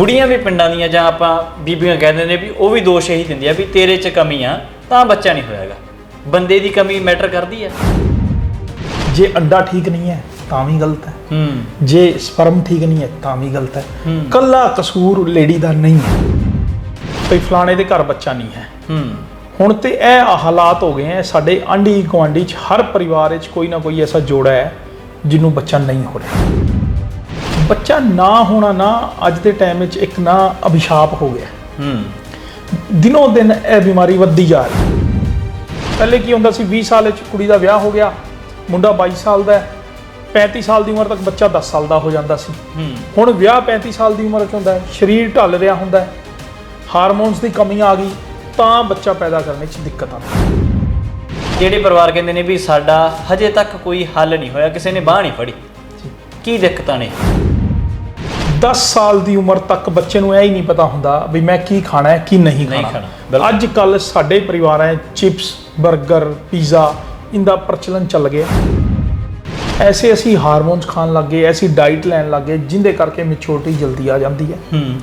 ਬੁੜੀਆਂ ਵੀ ਪਿੰਡਾਂ ਦੀਆਂ ਜਾਂ ਆਪਾਂ ਬੀਬੀਆਂ ਕਹਿੰਦੇ ਨੇ ਵੀ ਉਹ ਵੀ ਦੋਸ਼ ਇਹੀ ਦਿੰਦੀਆਂ ਵੀ ਤੇਰੇ 'ਚ ਕਮੀ ਆ ਤਾਂ ਬੱਚਾ ਨਹੀਂ ਹੋਇਆਗਾ। ਬੰਦੇ ਦੀ ਕਮੀ ਮੈਟਰ ਕਰਦੀ ਆ। ਜੇ ਅੰਡਾ ਠੀਕ ਨਹੀਂ ਹੈ ਤਾਂ ਵੀ ਗਲਤ ਹੈ। ਹੂੰ। ਜੇ ਸਪਰਮ ਠੀਕ ਨਹੀਂ ਹੈ ਤਾਂ ਵੀ ਗਲਤ ਹੈ। ਕੱਲਾ ਕਸੂਰ ਲੇਡੀ ਦਾ ਨਹੀਂ ਹੈ। ਭਈ ਫਲਾਣੇ ਦੇ ਘਰ ਬੱਚਾ ਨਹੀਂ ਹੈ। ਹੂੰ। ਹੁਣ ਤੇ ਇਹ ਹਾਲਾਤ ਹੋ ਗਏ ਹੈ ਸਾਡੇ ਆਂਢੀ ਗੁਆਂਢੀ ਚ ਹਰ ਪਰਿਵਾਰ ਵਿੱਚ ਕੋਈ ਨਾ ਕੋਈ ਐਸਾ ਜੋੜਾ ਹੈ ਜਿਹਨੂੰ ਬੱਚਾ ਨਹੀਂ ਹੋ ਰਿਹਾ। ਬੱਚਾ ਨਾ ਹੋਣਾ ਨਾ ਅੱਜ ਦੇ ਟਾਈਮ ਵਿੱਚ ਇੱਕ ਨਾ ਅਭਿਸ਼ਾਪ ਹੋ ਗਿਆ। ਹੂੰ। ਦਿਨੋਂ ਦਿਨ ਇਹ ਬਿਮਾਰੀ ਵੱਧਦੀ ਜਾ ਰਹੀ। ਪਹਿਲੇ ਕੀ ਹੁੰਦਾ ਸੀ 20 ਸਾਲ ਵਿੱਚ ਕੁੜੀ ਦਾ ਵਿਆਹ ਹੋ ਗਿਆ ਮੁੰਡਾ 22 ਸਾਲ ਦਾ ਹੈ 35 ਸਾਲ ਦੀ ਉਮਰ ਤੱਕ ਬੱਚਾ 10 ਸਾਲ ਦਾ ਹੋ ਜਾਂਦਾ ਸੀ। ਹੂੰ। ਹੁਣ ਵਿਆਹ 35 ਸਾਲ ਦੀ ਉਮਰ 'ਚ ਹੁੰਦਾ ਹੈ ਸਰੀਰ ਢਲ ਰਿਹਾ ਹੁੰਦਾ ਹੈ ਹਾਰਮੋਨਸ ਦੀ ਕਮੀ ਆ ਗਈ ਤਾਂ ਬੱਚਾ ਪੈਦਾ ਕਰਨ 'ਚ ਦਿੱਕਤ ਆਉਂਦੀ ਜਿਹੜੇ ਪਰਿਵਾਰ ਕਹਿੰਦੇ ਨੇ ਵੀ ਸਾਡਾ ਹਜੇ ਤੱਕ ਕੋਈ ਹੱਲ ਨਹੀਂ ਹੋਇਆ ਕਿਸੇ ਨੇ ਬਾਹ ਨਹੀਂ ਫੜੀ। ਕੀ ਦਿੱਕਤਾਂ ਨੇ? 10 ਸਾਲ ਦੀ ਉਮਰ ਤੱਕ ਬੱਚੇ ਨੂੰ ਇਹ ਹੀ ਨਹੀਂ ਪਤਾ ਹੁੰਦਾ ਵੀ ਮੈਂ ਕੀ ਖਾਣਾ ਹੈ ਕੀ ਨਹੀਂ ਖਾਣਾ। ਅੱਜ ਕੱਲ ਸਾਡੇ ਪਰਿਵਾਰਾਂ 'ਚ ਚਿਪਸ 버ਗਰ ਪੀਜ਼ਾ ਇੰਦਾ ਪ੍ਰਚਲਨ ਚੱਲ ਗਿਆ। ਐਸੇ ਅਸੀਂ ਹਾਰਮੋਨਸ ਖਾਣ ਲੱਗੇ ਐਸੀ ਡਾਈਟ ਲੈਣ ਲੱਗੇ ਜਿੰਦੇ ਕਰਕੇ ਮੈਚੁਰਿਟੀ ਜਲਦੀ ਆ ਜਾਂਦੀ ਹੈ। ਹੂੰ।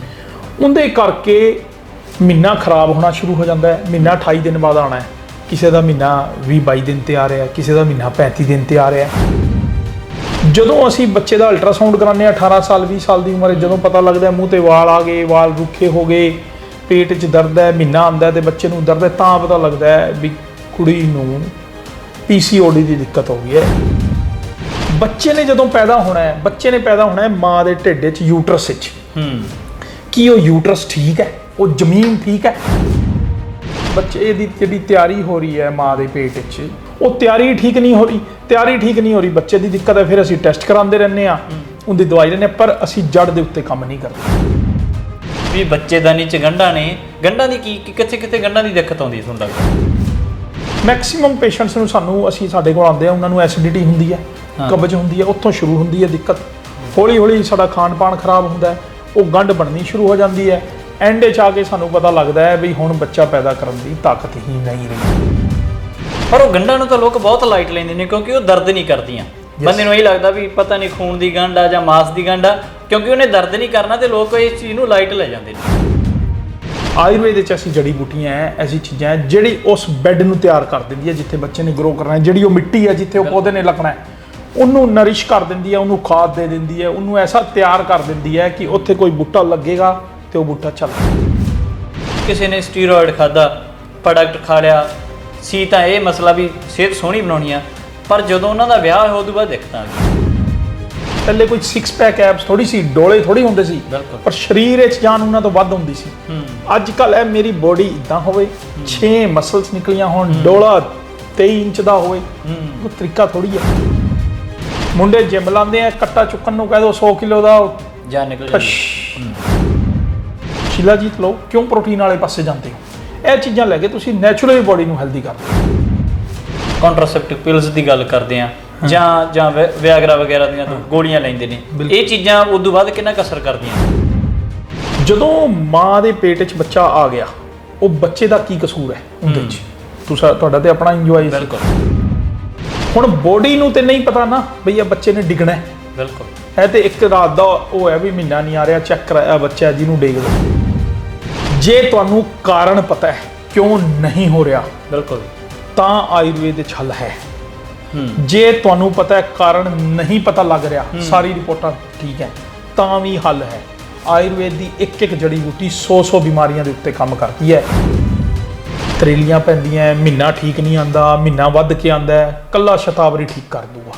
ਉਹਦੇ ਕਰਕੇ ਮਹੀਨਾ ਖਰਾਬ ਹੋਣਾ ਸ਼ੁਰੂ ਹੋ ਜਾਂਦਾ ਹੈ ਮਹੀਨਾ 28 ਦਿਨ ਬਾਅਦ ਆਉਣਾ ਹੈ। ਕਿਸੇ ਦਾ ਮਹੀਨਾ 20 22 ਦਿਨ ਤੇ ਆ ਰਿਹਾ ਕਿਸੇ ਦਾ ਮਹੀਨਾ 35 ਦਿਨ ਤੇ ਆ ਰਿਹਾ। ਜਦੋਂ ਅਸੀਂ ਬੱਚੇ ਦਾ ਅਲਟਰਾਸਾਊਂਡ ਕਰਾਉਂਦੇ ਹਾਂ 18 ਸਾਲ 20 ਸਾਲ ਦੀ ਉਮਰ ਜਦੋਂ ਪਤਾ ਲੱਗਦਾ ਹੈ ਮੂੰਹ ਤੇ ਵਾਲ ਆ ਗਏ ਵਾਲ ਰੁੱਖੇ ਹੋ ਗਏ ਪੇਟ 'ਚ ਦਰਦ ਹੈ ਮਹੀਨਾ ਆਉਂਦਾ ਹੈ ਤੇ ਬੱਚੇ ਨੂੰ ਦਰਦ ਹੈ ਤਾਂ ਪਤਾ ਲੱਗਦਾ ਹੈ ਵੀ ਕੁੜੀ ਨੂੰ ਪੀਸੀਓਡੀ ਦੀ ਦਿੱਕਤ ਹੋ ਗਈ ਹੈ। ਬੱਚੇ ਨੇ ਜਦੋਂ ਪੈਦਾ ਹੋਣਾ ਹੈ ਬੱਚੇ ਨੇ ਪੈਦਾ ਹੋਣਾ ਹੈ ਮਾਂ ਦੇ ਢਿੱਡ 'ਚ ਯੂਟਰਸ ਵਿੱਚ। ਹੂੰ। ਕੀ ਉਹ ਯੂਟਰਸ ਠੀਕ ਹੈ? ਉਹ ਜ਼ਮੀਨ ਠੀਕ ਹੈ? ਬੱਚੇ ਦੀ ਜਿਹੜੀ ਤਿਆਰੀ ਹੋ ਰਹੀ ਹੈ ਮਾਂ ਦੇ ਪੇਟ ਵਿੱਚ ਉਹ ਤਿਆਰੀ ਠੀਕ ਨਹੀਂ ਹੋ ਰਹੀ ਤਿਆਰੀ ਠੀਕ ਨਹੀਂ ਹੋ ਰਹੀ। ਬੱਚੇ ਦੀ ਦਿੱਕਤ ਹੈ ਫਿਰ ਅਸੀਂ ਟੈਸਟ ਕਰਾਉਂਦੇ ਰਹਿੰਦੇ ਆ ਉਹਦੀ ਦਵਾਈ ਲੈਂਦੇ ਪਰ ਅਸੀਂ ਜੜ ਦੇ ਉੱਤੇ ਕੰਮ ਨਹੀਂ ਕਰਦੇ। ਵੀ ਬੱਚੇ ਦਾ ਨੀਚ ਗੰਢਾਂ ਨੇ ਗੰਢਾਂ ਦੀ ਕੀ ਕਿੱਥੇ ਕਿੱਥੇ ਗੰਢਾਂ ਦੀ ਦਿੱਕਤ ਆਉਂਦੀ ਤੁਹਾਨੂੰ ਲੱਗਦਾ ਮੈਕਸਿਮਮ ਪੇਸ਼ੈਂਟਸ ਨੂੰ ਸਾਨੂੰ ਅਸੀਂ ਸਾਡੇ ਕੋਲ ਆਉਂਦੇ ਆ ਉਹਨਾਂ ਨੂੰ ਐਸਿਡਿਟੀ ਹੁੰਦੀ ਹੈ ਹਾਂ। ਕਬਜ਼ ਹੁੰਦੀ ਹੈ ਉੱਥੋਂ ਸ਼ੁਰੂ ਹੁੰਦੀ ਹੈ ਦਿੱਕਤ। ਹੌਲੀ ਹੌਲੀ ਸਾਡਾ ਖਾਣ ਪਾਣ ਖਰਾਬ ਹੁੰਦਾ ਹੈ ਉਹ ਗੰਢ ਬਣਨੀ ਸ਼ੁਰੂ ਹੋ ਜਾਂਦੀ ਹੈ। ਐਂਡ 'ਚ ਆ ਕੇ ਸਾਨੂੰ ਪਤਾ ਲੱਗਦਾ ਹੈ ਵੀ ਹੁਣ ਬੱਚਾ ਪੈਦਾ ਕਰਨ ਦੀ ਤਾਕਤ ਹੀ ਨਹੀਂ ਰਹੀ। ਪਰ ਉਹ ਗੰਢਾਂ ਨੂੰ ਤਾਂ ਲੋਕ ਬਹੁਤ ਲਾਈਟ ਲੈਂਦੇ ਨੇ ਕਿਉਂਕਿ ਉਹ ਦਰਦ ਨਹੀਂ ਕਰਦੀਆਂ। ਬੰਦੇ ਨੂੰ ਇਹ ਲੱਗਦਾ ਵੀ ਪਤਾ ਨਹੀਂ ਖੂਨ ਦੀ ਗੰਢ ਆ ਜਾਂ ਮਾਸ ਦੀ ਗੰਢ ਆ ਕਿਉਂਕਿ ਉਹਨੇ ਦਰਦ ਨਹੀਂ ਕਰਨਾ ਤੇ ਲੋਕ ਇਸ ਚੀਜ਼ ਨੂੰ ਲਾਈਟ ਲੈ ਜਾਂਦੇ ਨੇ। ਆਯੁਰਵੇਦ ਵਿੱਚ ਐਸੀ ਜੜੀ ਬੂਟੀਆਂ ਹੈ ਐਸੀ ਚੀਜ਼ਾਂ ਹੈ ਜਿਹੜੀ ਉਸ ਬੈੱਡ ਨੂੰ ਤਿਆਰ ਕਰ ਦਿੰਦੀ ਹੈ ਜਿੱਥੇ ਬੱਚੇ ਨੇ ਗਰੋ ਕਰਨਾ ਹੈ ਜਿਹੜੀ ਉਹ ਮਿੱਟੀ ਹੈ ਜਿੱਥੇ ਉਹ ਪੌਦੇ ਨੇ ਲੱਗਣਾ ਹੈ ਉਹਨੂੰ ਨਰਿਸ਼ ਕਰ ਦਿੰਦੀ ਹੈ ਉਹਨੂੰ ਖਾਦ ਦੇ ਦਿੰਦੀ ਹੈ ਉਹਨੂੰ ਐਸਾ ਤਿਆਰ ਕਰ ਦਿੰਦੀ ਹੈ ਕਿ ਉੱਥੇ ਕੋਈ ਬੂਟਾ ਲੱਗੇਗਾ ਤੇ ਉਹ ਬੂਟਾ ਚੱਲ ਕਿਸੇ ਨੇ ਸਟੀਰੋਇਡ ਖਾਦਾ ਪ੍ਰੋਡਕਟ ਖਾ ਲਿਆ ਸੀ ਤਾਂ ਇਹ ਮਸਲਾ ਵੀ ਸਿਹਤ ਸੋਹਣੀ ਬਣਾਉਣੀ ਆ ਪਰ ਜਦੋਂ ਉਹਨਾਂ ਦਾ ਵਿਆਹ ਹੋਇਆ ਉਦੋਂ ਬਾਅਦ ਦਿੱਕਤਾਂ ਆ ਗਈਆਂ ਪਹਿਲੇ ਕੋਈ 6 ਪੈਕ ਐਬਸ ਥੋੜੀ ਸੀ ਡੋਲੇ ਥੋੜੀ ਹੁੰਦੇ ਸੀ ਬਿਲਕੁਲ। ਪਰ ਸਰੀਰ ਵਿੱਚ ਜਾਨ ਉਹਨਾਂ ਤੋਂ ਵੱਧ ਹੁੰਦੀ ਸੀ। ਅੱਜ ਕੱਲ ਇਹ ਮੇਰੀ ਬੋਡੀ ਇਦਾਂ ਹੋਵੇ 6 ਮਸਲਸ ਨਿਕਲੀਆਂ ਹੋਣ ਡੋਲਾ 23 ਇੰਚ ਦਾ ਹੋਵੇ ਉਹ ਤਰੀਕਾ ਥੋੜੀ ਹੈ ਮੁੰਡੇ ਜਿਮ ਲਾਉਂਦੇ ਆ ਕੱਟਾ ਚੁੱਕਣ ਨੂੰ ਕਹਿ ਦੋ 100 ਕਿਲੋ ਦਾ ਜਾਨ ਨਿਕਲ ਜਾਂਦੀ। ਸ਼ਿਲਾਜੀਤ ਲਓ ਕਿਉਂ ਪ੍ਰੋਟੀਨ ਵਾਲੇ ਪਾਸੇ ਜਾਂਦੇ ਹੋ? ਇਹ ਚੀਜ਼ਾਂ ਲੈ ਕੇ ਤੁਸੀਂ ਨੈਚੁਰਲੀ ਬੋਡੀ ਨੂੰ ਹੈਲਦੀ ਕਰ। ਕੰਟਰਾਸੈਪਟਿਵ ਪਿਲਸ ਦੀ ਗੱਲ ਕਰਦੇ ਆ ਜਾਂ ਜਾਂ ਵਿ- ਵਿਆਗਰਾ ਵਗੈਰਾ ਦੀਆਂ ਤਾਂ ਗੋਲੀਆਂ ਲੈਂਦੇ ਨੇ। ਬਿਲਕੁਲ। ਇਹ ਚੀਜ਼ਾਂ ਉਦੋਂ ਬਾਅਦ ਕਿੰਨਾ ਕੁ ਅਸਰ ਕਰਦੀਆਂ? ਜਦੋਂ ਮਾਂ ਦੇ ਪੇਟ 'ਚ ਬੱਚਾ ਆ ਗਿਆ ਉਹ ਬੱਚੇ ਦਾ ਕੀ ਕਸੂਰ ਹੈ ਉਹਦੇ 'ਚ ਤੁਸੀਂ ਤੁਹਾਡਾ ਤੇ ਆਪਣਾ ਇੰਜੋਏ ਸੀ। ਬਿਲਕੁਲ। ਹੁਣ ਬੋਡੀ ਨੂੰ ਤੇ ਨਹੀਂ ਪਤਾ ਨਾ ਬਈ ਇਹ ਬੱਚੇ ਨੇ ਡਿੱਗਣਾ ਹੈ। ਬਿਲਕੁਲ। ਇਹ ਤੇ ਇੱਕ ਰਾਤ ਦਾ ਉਹ ਹੈ ਵੀ ਮਹੀਨਾ ਨਹੀਂ ਆ ਰਿਹਾ ਚੈੱਕ ਕਰਾਇਆ ਬੱਚਾ ਜਿਹਨੂੰ ਡੇਗ ਦੋ ਜੇ ਤੁਹਾਨੂੰ ਕਾਰਨ ਪਤਾ ਹੈ ਕਿਉਂ ਨਹੀਂ ਹੋ ਰਿਹਾ ਬਿਲਕੁਲ। ਤਾਂ ਆਯੁਰਵੇਦ ਵਿੱਚ ਹੱਲ ਹੈ। ਜੇ ਤੁਹਾਨੂੰ ਪਤਾ ਹੈ ਕਾਰਨ ਨਹੀਂ ਪਤਾ ਲੱਗ ਰਿਹਾ ਸਾਰੀ ਰਿਪੋਰਟਾਂ ਠੀਕ ਹੈ ਤਾਂ ਵੀ ਹੱਲ ਹੈ। ਆਯੁਰਵੇਦ ਦੀ ਇੱਕ ਇੱਕ ਜੜੀ ਬੂਟੀ 100-100 ਬਿਮਾਰੀਆਂ ਦੇ ਉੱਤੇ ਕੰਮ ਕਰਦੀ ਹੈ। ਤਰੇਲੀਆਂ ਪੈਂਦੀਆਂ ਮਹੀਨਾ ਠੀਕ ਨਹੀਂ ਆਂਦਾ ਮਹੀਨਾ ਵੱਧ ਕੇ ਆਂਦਾ ਕੱਲਾ ਸ਼ਤਾਵਰੀ ਠੀਕ ਕਰ ਦੂਗਾ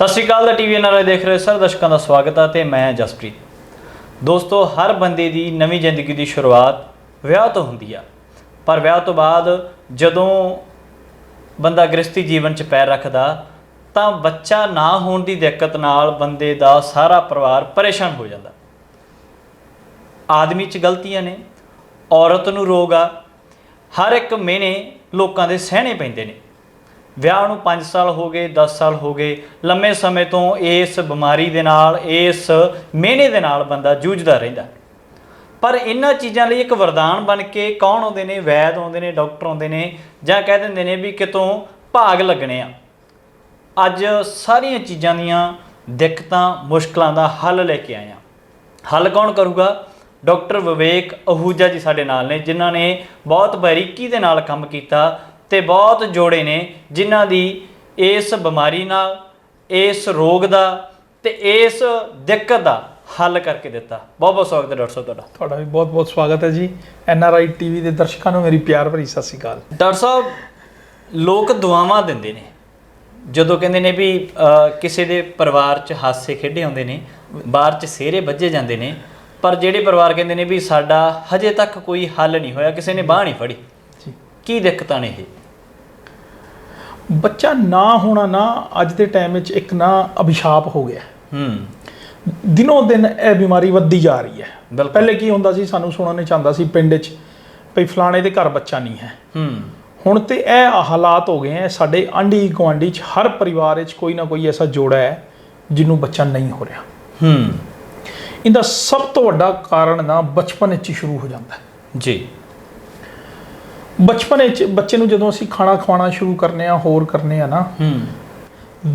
ਸਤਿ ਸ਼੍ਰੀ ਅਕਾਲ ਦਾ ਟੀਵੀ ਐਨਆਰਆਈ ਦੇਖ ਰਹੇ ਸਾਰੇ, ਦਰਸ਼ਕਾਂ ਦਾ ਸਵਾਗਤ ਹੈ ਤੇ ਮੈਂ ਜਸਪ੍ਰੀਤ। ਦੋਸਤੋ, ਹਰ ਬੰਦੇ ਦੀ ਨਵੀਂ ਜ਼ਿੰਦਗੀ ਦੀ ਸ਼ੁਰੂਆਤ ਵਿਆਹ ਤੋਂ ਹੁੰਦੀ ਆ। ਪਰ ਵਿਆਹ ਤੋਂ ਬਾਅਦ ਜਦੋਂ ਬੰਦਾ ਗ੍ਰਸਤੀ ਜੀਵਨ 'ਚ ਪੈਰ ਰੱਖਦਾ, ਤਾਂ ਬੱਚਾ ਨਾ ਹੋਣ ਦੀ ਦਿੱਕਤ ਨਾਲ ਬੰਦੇ ਦਾ ਸਾਰਾ ਪਰਿਵਾਰ ਪਰੇਸ਼ਾਨ ਹੋ ਜਾਂਦਾ। ਆਦਮੀ 'ਚ ਗਲਤੀਆਂ ਨੇ, ਔਰਤ ਨੂੰ ਰੋਗ ਆ, ਹਰ ਇੱਕ ਮਹੀਨੇ ਲੋਕਾਂ ਦੇ ਸਹਿਣੇ ਪੈਂਦੇ ਨੇ। ਵਿਆਹ ਨੂੰ 5 ਸਾਲ ਹੋ ਗਏ 10 ਸਾਲ ਹੋ ਗਏ, ਲੰਮੇ ਸਮੇਂ ਤੋਂ ਇਸ ਬਿਮਾਰੀ ਦੇ ਨਾਲ, ਇਸ ਮਿਹਨੇ ਦੇ ਨਾਲ ਬੰਦਾ ਜੂਝਦਾ ਰਹਿੰਦਾ। ਪਰ ਇਹਨਾਂ ਚੀਜ਼ਾਂ ਲਈ ਇੱਕ ਵਰਦਾਨ ਬਣ ਕੇ ਕੌਣ ਆਉਂਦੇ ਨੇ? ਵੈਦ ਆਉਂਦੇ ਨੇ, ਡਾਕਟਰ ਆਉਂਦੇ ਨੇ, ਜਾਂ ਕਹਿ ਦਿੰਦੇ ਨੇ ਵੀ ਕਿਤੋਂ ਭਾਗ ਲੱਗਣੇ ਆ। ਅੱਜ ਸਾਰੀਆਂ ਚੀਜ਼ਾਂ ਦੀਆਂ ਦਿੱਕਤਾਂ, ਮੁਸ਼ਕਲਾਂ ਦਾ ਹੱਲ ਲੈ ਕੇ ਆਇਆ ਹੱਲ ਕੌਣ ਕਰੂਗਾ? ਡਾਕਟਰ ਵਿਵੇਕ ਅਹੂਜਾ ਜੀ ਸਾਡੇ ਨਾਲ ਨੇ, ਜਿਨ੍ਹਾਂ ਨੇ ਬਹੁਤ ਬਾਰੀਕੀ ਦੇ ਨਾਲ ਕੰਮ ਕੀਤਾ। ਤੇ ਬਹੁਤ ਜੋੜੇ ਨੇ ਜਿਨ੍ਹਾਂ ਦੀ ਇਸ ਬਿਮਾਰੀ ਨਾਲ ਇਸ ਰੋਗ ਦਾ ਤੇ ਇਸ ਦਿੱਕਤ ਦਾ ਹੱਲ ਕਰਕੇ ਦਿੱਤਾ। ਬਹੁਤ ਬਹੁਤ ਸਵਾਗਤ ਹੈ ਡਾਕਟਰ ਸਾਹਿਬ ਤੁਹਾਡਾ। ਤੁਹਾਡਾ ਵੀ ਬਹੁਤ ਬਹੁਤ ਸਵਾਗਤ ਹੈ ਜੀ। ਐਨ ਆਰ ਆਈ ਟੀਵੀ ਦੇ ਦਰਸ਼ਕਾਂ ਨੂੰ ਮੇਰੀ ਪਿਆਰ ਭਰੀ ਸਤਿ ਸ਼੍ਰੀ ਅਕਾਲ। ਡਾਕਟਰ ਸਾਹਿਬ ਲੋਕ ਦੁਆਵਾਂ ਦਿੰਦੇ ਨੇ। ਜਦੋਂ ਕਹਿੰਦੇ ਨੇ ਵੀ ਕਿਸੇ ਦੇ ਪਰਿਵਾਰ 'ਚ ਹਾਸੇ ਖੇਡੇ ਹੁੰਦੇ ਨੇ ਬਾਹਰ 'ਚ ਸਿਹਰੇ ਵੱਜੇ ਜਾਂਦੇ ਨੇ ਪਰ ਜਿਹੜੇ ਪਰਿਵਾਰ ਕਹਿੰਦੇ ਨੇ ਵੀ ਸਾਡਾ ਹਜੇ ਤੱਕ ਕੋਈ ਹੱਲ ਨਹੀਂ ਹੋਇਆ ਕਿਸੇ ਨੇ ਬਾਹ ਨਹੀਂ ਫੜੀ। ਕੀ ਦਿੱਕਤਾਂ ਨੇ ਇਹ? ਬੱਚਾ ਨਾ ਹੋਣਾ ਨਾ ਅੱਜ ਦੇ ਟਾਈਮ ਵਿੱਚ ਇੱਕ ਨਾ ਅਭਿਸ਼ਾਪ ਹੋ ਗਿਆ। ਹੂੰ। ਦਿਨੋਂ ਦਿਨ ਇਹ ਬਿਮਾਰੀ ਵੱਧਦੀ ਜਾ ਰਹੀ ਹੈ। ਪਹਿਲੇ ਕੀ ਹੁੰਦਾ ਸੀ ਸਾਨੂੰ ਸੁਣਨ ਵਿੱਚ ਆਉਂਦਾ ਸੀ ਪਿੰਡ 'ਚ ਭਈ ਫਲਾਣੇ ਦੇ ਘਰ ਬੱਚਾ ਨਹੀਂ ਹੈ। ਹੂੰ। ਹੁਣ ਤੇ ਇਹ ਹਾਲਾਤ ਹੋ ਗਏ ਹੈ ਸਾਡੇ ਆਂਢੀ ਗੁਆਂਢੀ 'ਚ ਹਰ ਪਰਿਵਾਰ ਵਿੱਚ ਕੋਈ ਨਾ ਕੋਈ ਐਸਾ ਜੋੜਾ ਹੈ ਜਿਹਨੂੰ ਬੱਚਾ ਨਹੀਂ ਹੋ ਰਿਹਾ। ਹੂੰ। ਇਹਦਾ ਸਭ ਤੋਂ ਵੱਡਾ ਕਾਰਨ ਨਾ ਬਚਪਨ ਹੀ ਸ਼ੁਰੂ ਹੋ ਜਾਂਦਾ ਜੀ। ਬਚਪਨ ਵਿੱਚ ਬੱਚੇ ਨੂੰ ਜਦੋਂ ਅਸੀਂ ਖਾਣਾ ਖਵਾਉਣਾ ਸ਼ੁਰੂ ਕਰਨੇ ਆ ਹੋਰ ਕਰਨੇ ਆ ਨਾ ਹੂੰ।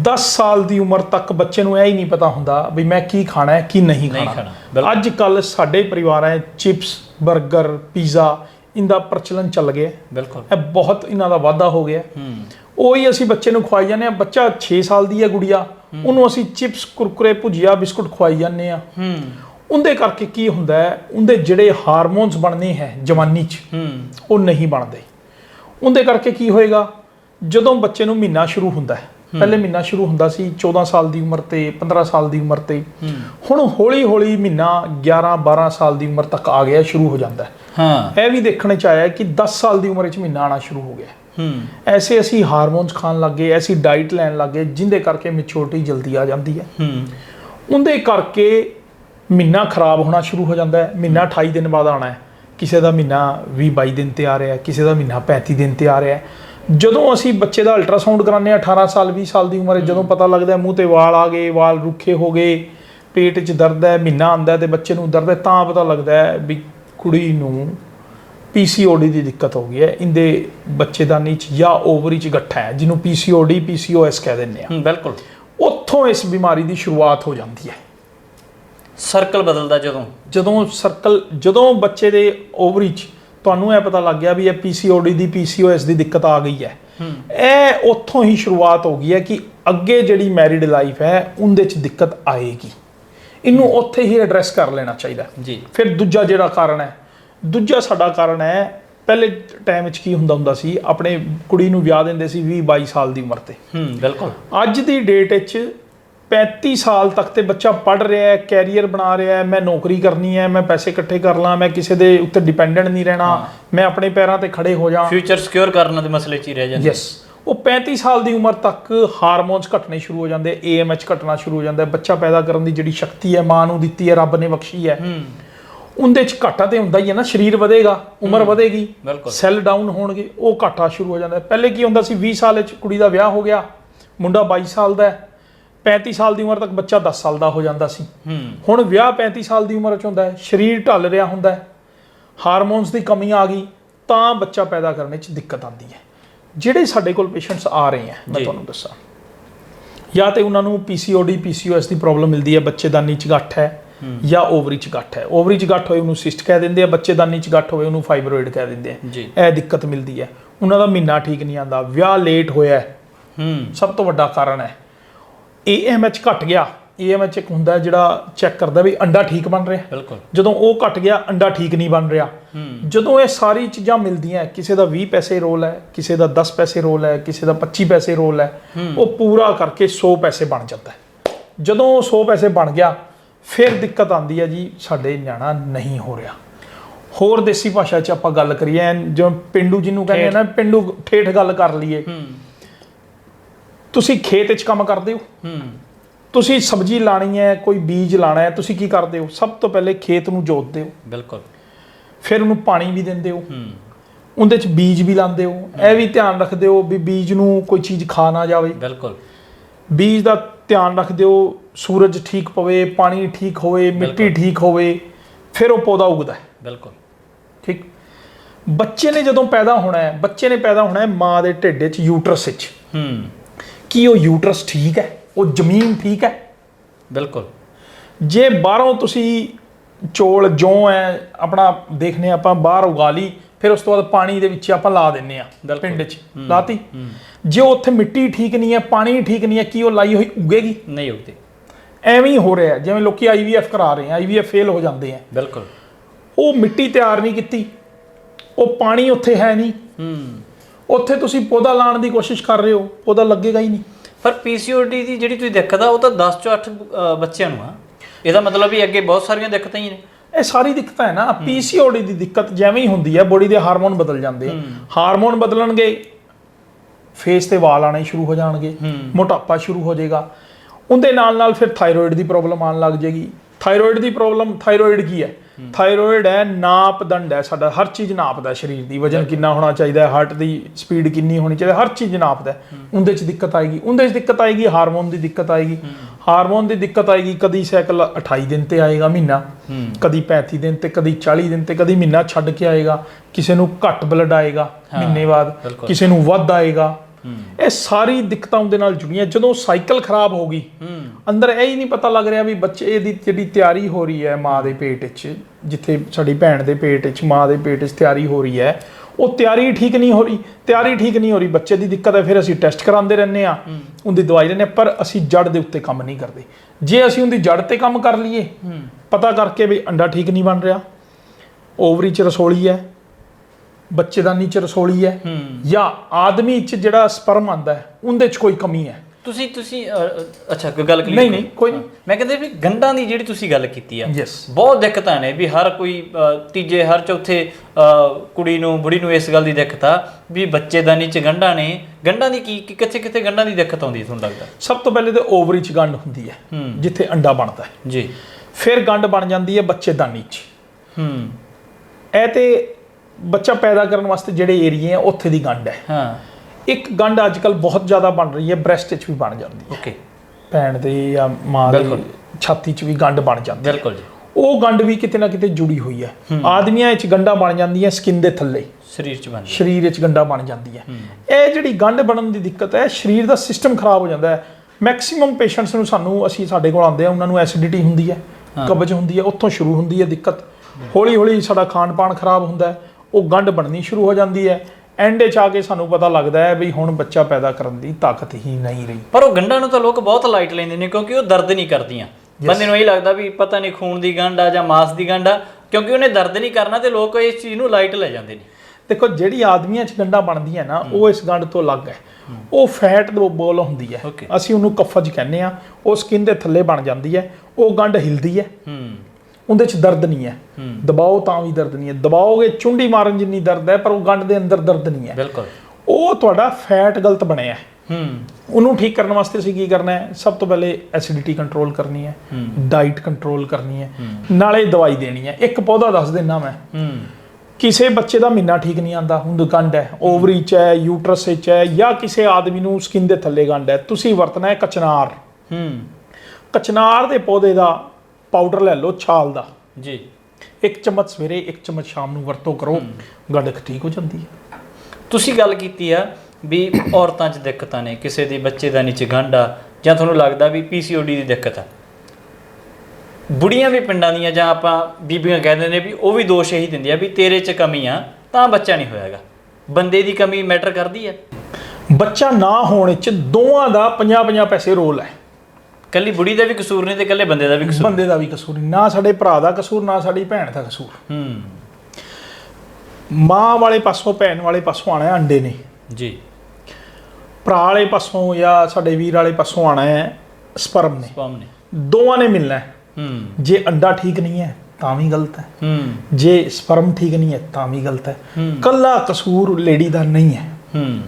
10 ਸਾਲ ਦੀ ਉਮਰ ਤੱਕ ਬੱਚੇ ਨੂੰ ਇਹ ਹੀ ਨਹੀਂ ਪਤਾ ਹੁੰਦਾ ਵੀ ਮੈਂ ਕੀ ਖਾਣਾ ਹੈ ਕੀ ਨਹੀਂ ਖਾਣਾ। ਅੱਜ ਕੱਲ ਸਾਡੇ ਪਰਿਵਾਰਾਂ 'ਚ ਚਿਪਸ 버ਗਰ ਪੀਜ਼ਾ ਇਹਦਾ ਪ੍ਰਚਲਨ ਚੱਲ ਗਿਆ ਬਿਲਕੁਲ। ਇਹ ਬਹੁਤ ਇਹਨਾਂ ਦਾ ਵਾਧਾ ਹੋ ਗਿਆ ਹੂੰ। ਉਹੀ ਅਸੀਂ ਬੱਚੇ ਨੂੰ ਖਵਾਈ ਜਾਂਦੇ ਆ ਬੱਚਾ 6 ਸਾਲ ਦੀ ਹੈ ਗੁੜੀਆ ਉਹਨੂੰ ਅਸੀਂ ਚਿਪਸ ਕੁਰਕੁਰੇ ਭੁਜੀਆ ਬਿਸਕੁਟ ਖਵਾਈ ਜਾਂਦੇ ਆ ਹੂੰ। ਉਹਦੇ ਕਰਕੇ ਕੀ ਹੁੰਦਾ ਹੈ? ਉਹਦੇ ਜਿਹੜੇ ਹਾਰਮੋਨਸ ਬਣਨੇ ਹੈ ਜਵਾਨੀ 'ਚ ਉਹ ਨਹੀਂ ਬਣਦੇ। ਉਹਦੇ ਕਰਕੇ ਕੀ ਹੋਏਗਾ? ਜਦੋਂ ਬੱਚੇ ਨੂੰ ਮਹੀਨਾ ਸ਼ੁਰੂ ਹੁੰਦਾ ਹੈ ਪਹਿਲੇ ਮਹੀਨਾ ਸ਼ੁਰੂ ਹੁੰਦਾ ਸੀ 14 ਸਾਲ ਦੀ ਉਮਰ ਤੇ 15 ਸਾਲ ਦੀ ਉਮਰ ਤੇ ਹੁਣ ਹੌਲੀ ਹੌਲੀ ਮਹੀਨਾ 11 12 ਸਾਲ ਦੀ ਉਮਰ ਤੱਕ ਆ ਗਿਆ ਸ਼ੁਰੂ ਹੋ ਜਾਂਦਾ ਹੈ। ਹਾਂ। ਇਹ ਵੀ ਦੇਖਣ ਚ ਆਇਆ ਕਿ 10 ਸਾਲ ਦੀ ਉਮਰ ਵਿੱਚ ਮਹੀਨਾ ਆਣਾ ਸ਼ੁਰੂ ਹੋ ਗਿਆ ਹੂੰ। ਐਸੇ ਅਸੀਂ ਹਾਰਮੋਨਸ ਖਾਣ ਲੱਗੇ ਐਸੀ ਡਾਈਟ ਲੈਣ ਲੱਗੇ ਜਿੰਦੇ ਕਰਕੇ ਮੈਚੁਰਿਟੀ ਜਲਦੀ ਆ ਜਾਂਦੀ ਹੈ। ਹੂੰ। ਉਹਦੇ ਕਰਕੇ ਮਹੀਨਾ ਖਰਾਬ ਹੋਣਾ ਸ਼ੁਰੂ ਹੋ ਜਾਂਦਾ ਹੈ ਮਹੀਨਾ 28 ਦਿਨ ਬਾਅਦ ਆਣਾ ਹੈ। ਕਿਸੇ ਦਾ ਮਹੀਨਾ 20 22 ਦਿਨ ਤੇ ਆ ਰਿਹਾ ਹੈ ਕਿਸੇ ਦਾ ਮਹੀਨਾ 35 ਦਿਨ ਤੇ ਆ ਰਿਹਾ ਹੈ। ਜਦੋਂ ਅਸੀਂ ਬੱਚੇ ਦਾ ਅਲਟਰਾਸਾਊਂਡ ਕਰਾਉਂਦੇ ਹਾਂ 18 ਸਾਲ 20 ਸਾਲ ਦੀ ਉਮਰ ਜਦੋਂ ਪਤਾ ਲੱਗਦਾ ਮੂੰਹ ਤੇ ਵਾਲ ਆ ਗਏ ਵਾਲ ਰੁੱਖੇ ਹੋ ਗਏ ਪੇਟ 'ਚ ਦਰਦ ਹੈ ਮਹੀਨਾ ਆਉਂਦਾ ਹੈ ਤੇ ਬੱਚੇ ਨੂੰ ਦਰਦ ਹੈ ਤਾਂ ਪਤਾ ਲੱਗਦਾ ਹੈ ਵੀ ਕੁੜੀ ਨੂੰ ਪੀਸੀਓਡੀ ਦੀ ਦਿੱਕਤ ਹੋ ਗਈ ਹੈ। ਇਹਦੇ ਬੱਚੇਦਾਨੀ 'ਚ ਜਾਂ ਓਵਰੀ 'ਚ ਗੱਠਾ ਹੈ ਜਿਹਨੂੰ ਪੀਸੀਓਡੀ ਪੀਸੀਓਐਸ ਕਹਿ ਦਿੰਦੇ ਆ ਬਿਲਕੁਲ। ਉੱਥੋਂ ਇਸ ਬਿਮਾਰੀ ਦੀ ਸ਼ੁਰੂਆਤ ਹੋ ਜਾਂਦੀ ਹੈ। ਸਰਕਲ ਬਦਲਦਾ ਜਦੋਂ। ਜਦੋਂ ਸਰਕਲ ਜਦੋਂ ਬੱਚੇ ਦੇ ਓਵਰੀ 'ਚ ਤੁਹਾਨੂੰ ਇਹ ਪਤਾ ਲੱਗ ਗਿਆ ਵੀ ਇਹ ਪੀਸੀਓਡੀ ਦੀ ਪੀਸੀਓਐਸ ਦੀ ਦਿੱਕਤ ਆ ਗਈ ਹੈ। ਹੂੰ। ਇਹ ਉੱਥੋਂ ਹੀ ਸ਼ੁਰੂਆਤ ਹੋ ਗਈ ਹੈ ਕਿ ਅੱਗੇ ਜਿਹੜੀ ਮੈਰਿਡ ਲਾਈਫ ਹੈ ਉਹਦੇ 'ਚ ਦਿੱਕਤ ਆਏਗੀ। ਇਹਨੂੰ ਉੱਥੇ ਹੀ ਐਡਰੈਸ ਕਰ ਲੈਣਾ ਚਾਹੀਦਾ। ਜੀ। ਫਿਰ ਦੂਜਾ ਜਿਹੜਾ ਕਾਰਨ ਹੈ ਦੂਜਾ ਸਾਡਾ ਕਾਰਨ ਹੈ ਪਹਿਲੇ ਟਾਈਮ ਵਿੱਚ ਕੀ ਹੁੰਦਾ ਹੁੰਦਾ ਸੀ ਆਪਣੇ ਕੁੜੀ ਨੂੰ ਵਿਆਹ ਦਿੰਦੇ ਸੀ 20 22 ਸਾਲ ਦੀ ਉਮਰ ਤੇ। ਹੂੰ ਬਿਲਕੁਲ। ਅੱਜ ਦੀ ਡੇਟ ਵਿੱਚ 35 ਸਾਲ ਤੱਕ ਤੇ ਬੱਚਾ ਪੜ ਰਿਹਾ ਹੈ ਕੈਰੀਅਰ ਬਣਾ ਰਿਹਾ ਹੈ ਮੈਂ ਨੌਕਰੀ ਕਰਨੀ ਹੈ ਮੈਂ ਪੈਸੇ ਇਕੱਠੇ ਕਰ ਲਾਂ ਮੈਂ ਕਿਸੇ ਦੇ ਉੱਤੇ ਡਿਪੈਂਡੈਂਟ ਨਹੀਂ ਰਹਿਣਾ ਮੈਂ ਆਪਣੇ ਪੈਰਾਂ ਤੇ ਖੜੇ ਹੋ ਜਾ ਫਿਊਚਰ ਸਿਕਿਉਰ ਕਰਨ ਦੇ ਮਸਲੇ 'ਚ ਹੀ ਰਹਿ ਜਾਂਦੇ। ਯੈਸ ਉਹ 35 ਸਾਲ ਦੀ ਉਮਰ ਤੱਕ ਹਾਰਮੋਨਸ ਘਟਨੇ ਸ਼ੁਰੂ ਹੋ ਜਾਂਦੇ ਏਐਮਐਚ ਘਟਣਾ ਸ਼ੁਰੂ ਹੋ ਜਾਂਦਾ ਬੱਚਾ ਪੈਦਾ ਕਰਨ ਦੀ ਜਿਹੜੀ ਸ਼ਕਤੀ ਹੈ ਮਾਂ ਨੂੰ ਦਿੱਤੀ ਹੈ ਰੱਬ ਨੇ ਬਖਸ਼ੀ ਹੈ। ਉਹਦੇ ਚ ਘਾਟਾ ਤੇ ਹੁੰਦਾ ਹੀ ਹੈ ਨਾ ਸਰੀਰ ਵਧੇਗਾ ਉਮਰ ਵਧੇਗੀ ਸੈੱਲ ਡਾਊਨ ਹੋਣਗੇ ਉਹ ਘਾਟਾ ਸ਼ੁਰੂ ਹੋ ਜਾਂਦਾ। ਪਹਿਲੇ ਕੀ ਹੁੰਦਾ ਸੀ 20 ਸਾਲ ਵਿੱਚ ਕੁੜੀ ਦਾ ਵਿਆਹ ਹੋ ਗਿਆ ਮੁੰਡਾ 22 ਸਾਲ ਦਾ ਹੈ। 35 ਸਾਲ ਦੀ ਉਮਰ ਤੱਕ ਬੱਚਾ 10 ਸਾਲ ਦਾ ਹੋ ਜਾਂਦਾ ਸੀ। ਹੁਣ ਵਿਆਹ 35 ਸਾਲ ਦੀ ਉਮਰ ਵਿੱਚ ਹੁੰਦਾ ਹੈ ਸਰੀਰ ਢਲ ਰਿਹਾ ਹੁੰਦਾ ਹੈ ਹਾਰਮੋਨਸ ਦੀ ਕਮੀ ਆ ਗਈ ਤਾਂ ਬੱਚਾ ਪੈਦਾ ਕਰਨ ਵਿੱਚ ਦਿੱਕਤ ਆਉਂਦੀ ਹੈ। ਜਿਹੜੇ ਸਾਡੇ ਕੋਲ ਪੇਸ਼ੈਂਟਸ ਆ ਰਹੇ ਹੈ ਮੈਂ। ਤੁਹਾਨੂੰ ਦੱਸਾਂ। ਜਾਂ ਤੇ ਉਹਨਾਂ ਨੂੰ ਪੀਸੀਓਡੀ ਪੀਸੀਓਐਸ ਦੀ ਪ੍ਰੋਬਲਮ ਮਿਲਦੀ ਹੈ ਬੱਚੇਦਾਨੀ ਚ ਗੱਠ ਹੈ ਜਾਂ ਓਵਰੀ ਚ ਗੱਠ ਹੈ। ਓਵਰੀ ਚ ਗੱਠ ਹੋਏ ਉਹਨੂੰ ਸਿਸਟ ਕਹਿ ਦਿੰਦੇ ਆ ਬੱਚੇਦਾਨੀ ਚ ਗੱਠ ਹੋਵੇ ਉਹਨੂੰ ਫਾਈਬਰੋਇਡ ਕਹਿ ਦਿੰਦੇ ਆ। ਇਹ ਦਿੱਕਤ ਮਿਲਦੀ ਹੈ। ਉਹਨਾਂ ਦਾ ਮਹੀਨਾ ਠੀਕ ਨਹੀਂ ਆਉਂਦਾ ਵਿਆਹ ਲੇਟ ਹੋਇਆ ਹੂੰ। ਸਭ ਤੋਂ ਵੱਡਾ ਕਾਰਨ ਹੈ। ਏਐਮਐਚ ਘਟ ਗਿਆ। ਏਐਮਐਚ ਇੱਕ ਹੁੰਦਾ ਜਿਹੜਾ ਚੈੱਕ ਕਰਦਾ ਵੀ ਅੰਡਾ ਠੀਕ ਬਣ ਰਿਹਾ। ਬਿਲਕੁਲ। ਜਦੋਂ ਉਹ ਘਟ ਗਿਆ ਅੰਡਾ ਠੀਕ ਨਹੀਂ ਬਣ ਰਿਹਾ। ਜਦੋਂ ਇਹ ਸਾਰੀ ਚੀਜ਼ਾਂ ਮਿਲਦੀਆਂ ਕਿਸੇ ਦਾ 20 ਪੈਸੇ ਰੋਲ ਹੈ ਕਿਸੇ ਦਾ 10 ਪੈਸੇ ਰੋਲ ਹੈ ਕਿਸੇ ਦਾ 25 ਪੈਸੇ ਰੋਲ ਹੈ ਉਹ ਪੂਰਾ ਕਰਕੇ 100 ਪੈਸੇ ਬਣ ਜਾਂਦਾ ਹੈ। ਜਦੋਂ ਉਹ 100 ਪੈਸੇ ਬਣ ਗਿਆ ਫਿਰ ਦਿੱਕਤ ਆਉਂਦੀ ਹੈ ਜੀ ਸਾਡੇ ਨਿਆਣਾ ਨਹੀਂ ਹੋ ਰਿਹਾ। ਹੋਰ ਦੇਸੀ ਭਾਸ਼ਾ 'ਚ ਆਪਾਂ ਗੱਲ ਕਰੀਏ ਜਿਵੇਂ ਪਿੰਡੂ ਜਿਹਨੂੰ ਕਹਿੰਦੇ ਨਾ ਪਿੰਡੂ ਠੇਠ ਗੱਲ ਕਰ ਲਈਏ। ਤੁਸੀਂ ਖੇਤ 'ਚ ਕੰਮ ਕਰਦੇ ਹੋ? ਹੂੰ। ਤੁਸੀਂ ਸਬਜ਼ੀ ਲਾਣੀ ਹੈ ਕੋਈ ਬੀਜ ਲਾਣਾ ਹੈ ਤੁਸੀਂ ਕੀ ਕਰਦੇ ਹੋ? ਸਭ ਤੋਂ ਪਹਿਲੇ ਖੇਤ ਨੂੰ ਜੋਤਦੇ ਹੋ। ਬਿਲਕੁਲ। ਫਿਰ ਉਹਨੂੰ ਪਾਣੀ ਵੀ ਦਿੰਦੇ ਹੋ। ਹੂੰ। ਉਹਦੇ 'ਚ ਬੀਜ ਵੀ ਲਾਉਂਦੇ ਹੋ। ਇਹ ਵੀ ਧਿਆਨ ਰੱਖਦੇ ਹੋ ਵੀ ਬੀਜ ਨੂੰ ਕੋਈ ਚੀਜ਼ ਖਾ ਨਾ ਜਾਵੇ। ਬਿਲਕੁਲ। ਬੀਜ ਦਾ ਧਿਆਨ ਰੱਖਦੇ ਹੋ ਸੂਰਜ ਠੀਕ ਪਵੇ ਪਾਣੀ ਠੀਕ ਹੋਵੇ ਮਿੱਟੀ। ਠੀਕ ਹੋਵੇ ਫਿਰ ਉਹ ਪੌਦਾ ਉਗਦਾ ਹੈ। ਬਿਲਕੁਲ। ਠੀਕ? ਬੱਚੇ ਨੇ ਜਦੋਂ ਪੈਦਾ ਹੋਣਾ ਹੈ ਬੱਚੇ ਨੇ ਪੈਦਾ ਹੋਣਾ ਹੈ ਮਾਂ ਦੇ ਢਿੱਡ 'ਚ ਯੂਟਰਸ ਵਿੱਚ। ਹੂੰ। ਕੀ ਉਹ ਯੂਟਰਸ ਠੀਕ ਹੈ? ਉਹ ਜ਼ਮੀਨ ਠੀਕ ਹੈ? ਬਿਲਕੁਲ। ਜੇ ਬਾਹਰੋਂ ਤੁਸੀਂ ਚੋਲ ਜੌਂ ਹੈ ਆਪਣਾ ਦੇਖਨੇ ਆਪਾਂ ਬਾਹਰ ਉਗਾ ਲਈ ਫਿਰ ਉਸ ਤੋਂ ਬਾਅਦ ਪਾਣੀ ਦੇ ਵਿੱਚ ਆਪਾਂ ਲਾ ਦਿੰਨੇ ਆ। ਪਿੰਡ 'ਚ। ਲਾਤੀ? ਜੇ ਉੱਥੇ ਮਿੱਟੀ ਠੀਕ ਨਹੀਂ ਹੈ ਪਾਣੀ ਠੀਕ ਨਹੀਂ ਹੈ ਕੀ ਉਹ ਲਾਈ ਹੋਈ ਉਗੇਗੀ? ਨਹੀਂ ਉਗਦੀ। ਐਵੇਂ ਹੀ ਹੋ ਰਿਹਾ। ਜਿਵੇਂ ਲੋਕੀ ਆਈਵੀਐਫ ਕਰਾ ਰਹੇ ਆ ਆਈਵੀਐਫ ਫੇਲ ਹੋ ਜਾਂਦੇ ਆ ਬਿਲਕੁਲ। ਉਹ ਮਿੱਟੀ ਤਿਆਰ ਨਹੀਂ ਕੀਤੀ ਉਹ ਪਾਣੀ ਉੱਥੇ ਹੈ ਨਹੀਂ। ਹੂੰ। ਉੱਥੇ ਤੁਸੀਂ ਪੌਦਾ ਲਾਉਣ ਦੀ ਕੋਸ਼ਿਸ਼ ਕਰ ਰਹੇ ਹੋ ਪੌਦਾ ਲੱਗੇਗਾ ਹੀ ਨਹੀਂ। ਪਰ ਪੀਸੀਓਡੀ ਦੀ ਜਿਹੜੀ ਤੁਸੀਂ ਦਿੱਕਤ ਆ ਉਹ ਤਾਂ 10 ਚੋਂ 8 ਬੱਚਿਆਂ ਨੂੰ ਆ। ਇਹਦਾ ਮਤਲਬ ਵੀ ਅੱਗੇ ਬਹੁਤ ਸਾਰੀਆਂ ਦਿੱਕਤਾਂ ਹੀ ਨੇ। ਇਹ ਸਾਰੀ ਦਿੱਕਤਾਂ ਹੈ ਨਾ ਪੀਸੀਓਡੀ ਦੀ ਦਿੱਕਤ ਜਿਵੇਂ ਹੀ ਹੁੰਦੀ ਹੈ ਬੋਡੀ ਦੇ ਹਾਰਮੋਨ ਬਦਲ ਜਾਂਦੇ ਆ। ਹਾਰਮੋਨ ਬਦਲਣਗੇ ਫੇਸ ਤੇ ਵਾਲ ਆਣੇ ਸ਼ੁਰੂ ਹੋ ਜਾਣਗੇ ਮੋਟਾਪਾ ਸ਼ੁਰੂ ਹੋ ਜਾਏਗਾ। ਉਹਦੇ ਨਾਲ ਨਾਲ ਫਿਰ ਥਾਇਰੋਇਡ ਦੀ ਪ੍ਰੋਬਲਮ ਆਉਣ ਲੱਗ ਜਾਏਗੀ ਥਾਇਰੋਇਡ ਦੀ ਪ੍ਰੋਬਲਮ ਥਾਇਰੋਇਡ ਕੀ ਹੈ? ਥਾਇਰੋਇਡ ਹੈ ਨਾਪਦੰਡ ਹੈ ਸਾਡਾ ਹਰ ਚੀਜ਼ ਨਾਪਦਾ ਸਰੀਰ ਦੀ ਵਜਨ ਕਿੰਨਾ ਹੋਣਾ ਚਾਹੀਦਾ ਹੈ ਹਾਰਟ ਦੀ ਸਪੀਡ ਕਿੰਨੀ ਹੋਣੀ ਚਾਹੀਦੀ ਹੈ, ਹਰ ਚੀਜ਼ ਨਾਪਦਾ। ਉਹਦੇ 'ਚ ਦਿੱਕਤ ਆਏਗੀ ਉਹਦੇ 'ਚ ਦਿੱਕਤ ਆਏਗੀ ਹਾਰਮੋਨ ਦੀ ਦਿੱਕਤ ਆਏਗੀ। ਹਾਰਮੋਨ ਦੀ ਦਿੱਕਤ ਆਏਗੀ ਕਦੀ ਸਾਈਕਲ 28 ਦਿਨ ਤੇ ਆਏਗਾ ਮਹੀਨਾ ਕਦੀ 35 ਦਿਨ ਤੇ ਕਦੀ 40 ਦਿਨ ਤੇ ਕਦੀ ਮਹੀਨਾ ਛੱਡ ਕੇ ਆਏਗਾ। ਕਿਸੇ ਨੂੰ ਘੱਟ ਬਲੱਡ ਆਏਗਾ ਮਹੀਨੇ ਬਾਅਦ। ਕਿਸੇ ਨੂੰ ਵੱਧ ਆਏਗਾ। ਇਹ ਸਾਰੀ ਦਿੱਕਤਾਂ ਉਹਦੇ ਨਾਲ ਜੁੜੀਆਂ। ਜਦੋਂ ਸਾਈਕਲ ਖਰਾਬ ਹੋ ਗਈ, ਅੰਦਰ ਇਹ ਹੀ ਨਹੀਂ ਪਤਾ ਲੱਗ ਰਿਹਾ ਵੀ ਬੱਚੇ ਦੀ ਜਿਹੜੀ ਤਿਆਰੀ ਹੋ ਰਹੀ ਹੈ ਮਾਂ ਦੇ ਪੇਟ ਵਿੱਚ ਜਿੱਥੇ ਸਾਡੀ ਭੈਣ ਦੇ ਪੇਟ ਵਿੱਚ ਮਾਂ ਦੇ ਪੇਟ ਵਿੱਚ ਤਿਆਰੀ ਹੋ ਰਹੀ ਹੈ, ਉਹ ਤਿਆਰੀ ਠੀਕ ਨਹੀਂ ਹੋ ਰਹੀ। ਤਿਆਰੀ ਠੀਕ ਨਹੀਂ ਹੋ ਰਹੀ। ਬੱਚੇ ਦੀ ਦਿੱਕਤ ਹੈ, ਫਿਰ ਅਸੀਂ ਟੈਸਟ ਕਰਾਉਂਦੇ ਰਹਿੰਦੇ ਆ ਉਹਦੀ ਦਵਾਈ ਲੈਂਦੇ ਪਰ ਅਸੀਂ ਜੜ ਦੇ ਉੱਤੇ ਕੰਮ ਨਹੀਂ ਕਰਦੇ। ਜੇ ਅਸੀਂ ਉਹਦੀ ਜੜ ਤੇ ਕੰਮ ਕਰ ਲਈਏ, ਪਤਾ ਕਰਕੇ ਵੀ ਅੰਡਾ ਠੀਕ ਨਹੀਂ ਬਣ ਰਿਹਾ। ਓਵਰੀ 'ਚ ਰਸੋਲੀ ਹੈ ਬੱਚੇਦਾਨੀ 'ਚ ਰਸੋਲੀ ਹੈ ਜਾਂ ਆਦਮੀ 'ਚ ਜਿਹੜਾ ਸਪਰਮ ਆਂਦਾ ਹੈ ਉਹਦੇ 'ਚ ਕੋਈ ਕਮੀ ਹੈ। ਤੁਸੀਂ ਤੁਸੀਂ ਅੱਛਾ ਕੋਈ ਗੱਲ clear ਨਹੀਂ। ਨਹੀਂ, ਕੋਈ ਨਹੀਂ। ਮੈਂ ਕਹਿੰਦੇ ਵੀ ਗੰਢਾਂ ਦੀ ਜਿਹੜੀ ਤੁਸੀਂ ਗੱਲ ਕੀਤੀ ਆ. ਬਹੁਤ ਦਿੱਕਤਾਂ ਨੇ ਵੀ ਹਰ ਕੋਈ ਤੀਜੇ ਹਰ ਚੌਥੇ ਕੁੜੀ ਨੂੰ ਬੁੜੀ ਨੂੰ ਇਸ ਗੱਲ ਦੀ ਦਿੱਕਤ ਆ ਵੀ ਬੱਚੇਦਾਨੀ ਚ ਗੰਢਾਂ ਨੇ। ਗੰਢਾਂ ਦੀ ਕੀ ਕਿੱਥੇ ਕਿੱਥੇ ਗੰਢਾਂ ਦੀ ਦਿੱਕਤ ਆਉਂਦੀ ਤੁਹਾਨੂੰ ਲੱਗਦਾ? ਸਭ ਤੋਂ ਪਹਿਲੇ ਤੇ ਓਵਰੀ 'ਚ ਗੰਢ ਹੁੰਦੀ ਹੈ। ਜਿੱਥੇ ਅੰਡਾ ਬਣਦਾ ਹੈ। ਜੀ। ਫਿਰ ਗੰਢ ਬਣ ਜਾਂਦੀ ਹੈ ਬੱਚੇਦਾਨੀ 'ਚ ਹੂੰ। ਇਹ ਤੇ ਬੱਚਾ ਪੈਦਾ ਕਰਨ ਵਾਸਤੇ ਜਿਹੜੇ ਏਰੀਏ ਆ ਉੱਥੇ ਦੀ ਗੰਢ ਹੈ। ਹਾਂ। ਇੱਕ ਗੰਢ ਅੱਜਕੱਲ ਬਹੁਤ ਜ਼ਿਆਦਾ ਬਣ ਰਹੀ ਹੈ ਬ੍ਰੈਸਟ 'ਚ ਵੀ ਬਣ ਜਾਂਦੀ ਹੈ। ਓਕੇ ਭੈਣ ਦੇ ਜਾਂ ਮਾਂ ਦੀ। ਛਾਤੀ 'ਚ ਵੀ ਗੰਢ ਬਣ ਜਾਂਦੀ ਹੈ। ਬਿਲਕੁਲ ਜੀ। ਉਹ ਗੰਢ ਵੀ ਕਿਤੇ ਨਾ ਕਿਤੇ ਜੁੜੀ ਹੋਈ ਹੈ। ਆਦਮੀਆਂ ਵਿੱਚ ਗੰਢਾਂ ਬਣ ਜਾਂਦੀਆਂ ਸਕਿਨ ਦੇ ਥੱਲੇ। ਸਰੀਰ ਚ ਬਣ ਸਰੀਰ ਵਿੱਚ ਗੰਢਾਂ ਬਣ ਜਾਂਦੀ ਹੈ। ਇਹ ਜਿਹੜੀ ਗੰਢ ਬਣਨ ਦੀ ਦਿੱਕਤ ਹੈ ਸਰੀਰ ਦਾ ਸਿਸਟਮ ਖਰਾਬ ਹੋ ਜਾਂਦਾ ਹੈ। ਮੈਕਸਿਮਮ ਪੇਸ਼ੈਂਟਸ ਨੂੰ ਸਾਨੂੰ ਅਸੀਂ ਸਾਡੇ ਕੋਲ ਆਉਂਦੇ ਆ ਉਹਨਾਂ ਨੂੰ ਐਸਿਡਿਟੀ ਹੁੰਦੀ ਹੈ ਕਬਜ਼ ਹੁੰਦੀ ਹੈ ਉੱਥੋਂ ਸ਼ੁਰੂ ਹੁੰਦੀ ਹੈ ਦਿੱਕਤ। ਹੌਲੀ ਹੌਲੀ ਸਾਡਾ ਖਾਣ ਪਾਣ ਖਰਾਬ ਹੁੰਦਾ ਹੈ। ਉਹ ਗੰਢ ਬਣਨੀ ਸ਼ੁਰੂ ਹੋ ਜਾਂਦੀ ਹੈ। ਐਂਡ 'ਚ ਆ ਕੇ ਸਾਨੂੰ ਪਤਾ ਲੱਗਦਾ ਹੈ ਵੀ ਹੁਣ ਬੱਚਾ ਪੈਦਾ ਕਰਨ ਦੀ ਤਾਕਤ ਹੀ ਨਹੀਂ ਰਹੀ। ਪਰ ਉਹ ਗੰਢਾਂ ਨੂੰ ਤਾਂ ਲੋਕ ਬਹੁਤ ਲਾਈਟ ਲੈਂਦੇ ਨੇ ਕਿਉਂਕਿ ਉਹ ਦਰਦ ਨਹੀਂ ਕਰਦੀਆਂ। ਬੰਦੇ ਨੂੰ ਇਹ ਲੱਗਦਾ ਵੀ ਪਤਾ ਨਹੀਂ ਖੂਨ ਦੀ ਗੰਢ ਆ ਜਾਂ ਮਾਸ ਦੀ ਗੰਢ ਆ ਕਿਉਂਕਿ ਉਹਨੇ ਦਰਦ ਨਹੀਂ ਕਰਨਾ ਤੇ ਲੋਕ ਇਸ ਚੀਜ਼ ਨੂੰ ਲਾਈਟ ਲੈ ਜਾਂਦੇ ਨੇ। ਦੇਖੋ ਜਿਹੜੀ ਆਦਮੀਆਂ 'ਚ ਗੰਢਾਂ ਬਣਦੀਆਂ ਨਾ ਉਹ ਇਸ ਗੰਢ ਤੋਂ ਅਲੱਗ ਹੈ। ਉਹ ਫੈਟ ਬੋਲ ਹੁੰਦੀ ਹੈ. ਅਸੀਂ ਉਹਨੂੰ ਕਫਜ ਕਹਿੰਦੇ ਆ ਉਹ ਸਕਿਨ ਦੇ ਥੱਲੇ ਬਣ ਜਾਂਦੀ ਹੈ ਉਹ ਗੰਢ ਹਿਲਦੀ ਹੂੰ। ਉਹਦੇ 'ਚ ਦਰਦ ਨਹੀਂ ਹੈ। ਦਬਾਓ ਤਾਂ ਵੀ ਦਰਦ ਨਹੀਂ ਹੈ। ਦਬਾਓਗੇ ਚੁੰਡੀ ਮਾਰਨ ਜਿੰਨੀ ਦਰਦ ਹੈ ਪਰ ਉਹ ਗੰਢ ਦੇ ਅੰਦਰ ਦਰਦ ਨਹੀਂ ਹੈ। ਬਿਲਕੁਲ। ਉਹ ਤੁਹਾਡਾ ਫੈਟ ਗਲਤ ਬਣਿਆ ਹੈ। ਹੂੰ। ਉਹਨੂੰ ਠੀਕ ਕਰਨ ਵਾਸਤੇ ਅਸੀਂ ਕੀ ਕਰਨਾ ਹੈ? ਸਭ ਤੋਂ ਪਹਿਲੇ ਐਸਿਡਿਟੀ ਕੰਟਰੋਲ ਕਰਨੀ ਹੈ ਡਾਈਟ ਕੰਟਰੋਲ ਕਰਨੀ ਹੈ। ਨਾਲੇ ਦਵਾਈ ਦੇਣੀ ਹੈ। ਇੱਕ ਪੌਦਾ ਦੱਸ ਦਿੰਨਾ ਮੈਂ। ਹੂੰ। ਕਿਸੇ ਬੱਚੇ ਦਾ ਮਹੀਨਾ ਠੀਕ ਨਹੀਂ ਆਂਦਾ ਹੁਣ ਗੰਢ ਹੈ। ਓਵਰੀ ਚ ਹੈ ਯੂਟਰਸ ਵਿੱਚ ਹੈ ਜਾਂ ਕਿਸੇ ਆਦਮੀ ਨੂੰ ਸਕਿਨ ਦੇ ਥੱਲੇ ਗੰਢ ਹੈ। ਤੁਸੀਂ ਵਰਤਣਾ ਹੈ ਕਚਨਾਰ। ਹੂੰ। ਕਚਨਾਰ ਦੇ ਪੌਦੇ ਦਾ ਪਾਊਡਰ ਲੈ ਲਓ ਛਾਲ ਦਾ। ਜੀ। ਇੱਕ ਚਮਚ ਸਵੇਰੇ ਇੱਕ ਚਮਚ ਸ਼ਾਮ ਨੂੰ ਵਰਤੋਂ ਕਰੋ। ਗੰਢ ਠੀਕ ਹੋ ਜਾਂਦੀ ਹੈ। ਤੁਸੀਂ ਗੱਲ ਕੀਤੀ ਆ ਵੀ ਔਰਤਾਂ 'ਚ ਦਿੱਕਤਾਂ ਨੇ ਕਿਸੇ ਦੀ ਬੱਚੇ ਦਾ ਨੀਚੇ ਗੰਢ ਜਾਂ ਤੁਹਾਨੂੰ ਲੱਗਦਾ ਵੀ ਪੀਸੀਓਡੀ ਦੀ ਦਿੱਕਤ ਆ। ਬੁੜੀਆਂ ਵੀ ਪਿੰਡਾਂ ਦੀਆਂ ਜਾਂ ਆਪਾਂ ਬੀਬੀਆਂ ਕਹਿੰਦੇ ਨੇ ਵੀ ਉਹ ਵੀ ਦੋਸ਼ ਇਹੀ ਦਿੰਦੀਆਂ ਵੀ ਤੇਰੇ 'ਚ ਕਮੀ ਆ ਤਾਂ ਬੱਚਾ ਨਹੀਂ ਹੋਇਆਗਾ। ਬੰਦੇ ਦੀ ਕਮੀ ਮੈਟਰ ਕਰਦੀ ਆ। ਬੱਚਾ ਨਾ ਹੋਣ ਵਿੱਚ ਦੋਵਾਂ ਦਾ 50-50 ਪੈਸੇ ਰੋਲ ਹੈ। ਕੱਲੀ ਬੁੜੀ ਦਾ ਵੀ ਕਸੂਰ ਨਹੀਂ ਤੇ ਕੱਲੇ ਬੰਦੇ ਦਾ ਵੀ ਕਸੂਰ। ਬੰਦੇ ਦਾ ਵੀ ਕਸੂਰ ਨਹੀਂ ਨਾ ਸਾਡੇ ਭਰਾ ਦਾ ਕਸੂਰ ਨਾ ਸਾਡੀ ਭੈਣ ਦਾ ਕਸੂਰ। ਹੂੰ। ਮਾਂ ਵਾਲੇ ਪਾਸੋਂ ਭੈਣ ਵਾਲੇ ਪਾਸੋਂ ਆਣਾ ਅੰਡੇ ਨੇ। ਜੀ। ਭਰਾ ਵਾਲੇ ਪਾਸੋਂ ਜਾਂ ਸਾਡੇ ਵੀਰ ਵਾਲੇ ਪਾਸੋਂ ਆਣਾ ਹੈ ਸਪਰਮ ਨੇ। ਸਪਮ ਨੇ। ਦੋਵਾਂ ਨੇ ਮਿਲਣਾ ਹੈ। ਹੂੰ। ਜੇ ਅੰਡਾ ਠੀਕ ਨਹੀਂ ਹੈ ਤਾਂ ਵੀ ਗਲਤ ਹੈ। ਹੂੰ। ਜੇ ਸਪਰਮ ਠੀਕ ਨਹੀਂ ਹੈ ਤਾਂ ਵੀ ਗਲਤ ਹੂੰ। ਕੱਲਾ ਕਸੂਰ ਲੇਡੀ ਦਾ ਨਹੀਂ ਹੈ। ਹੂੰ।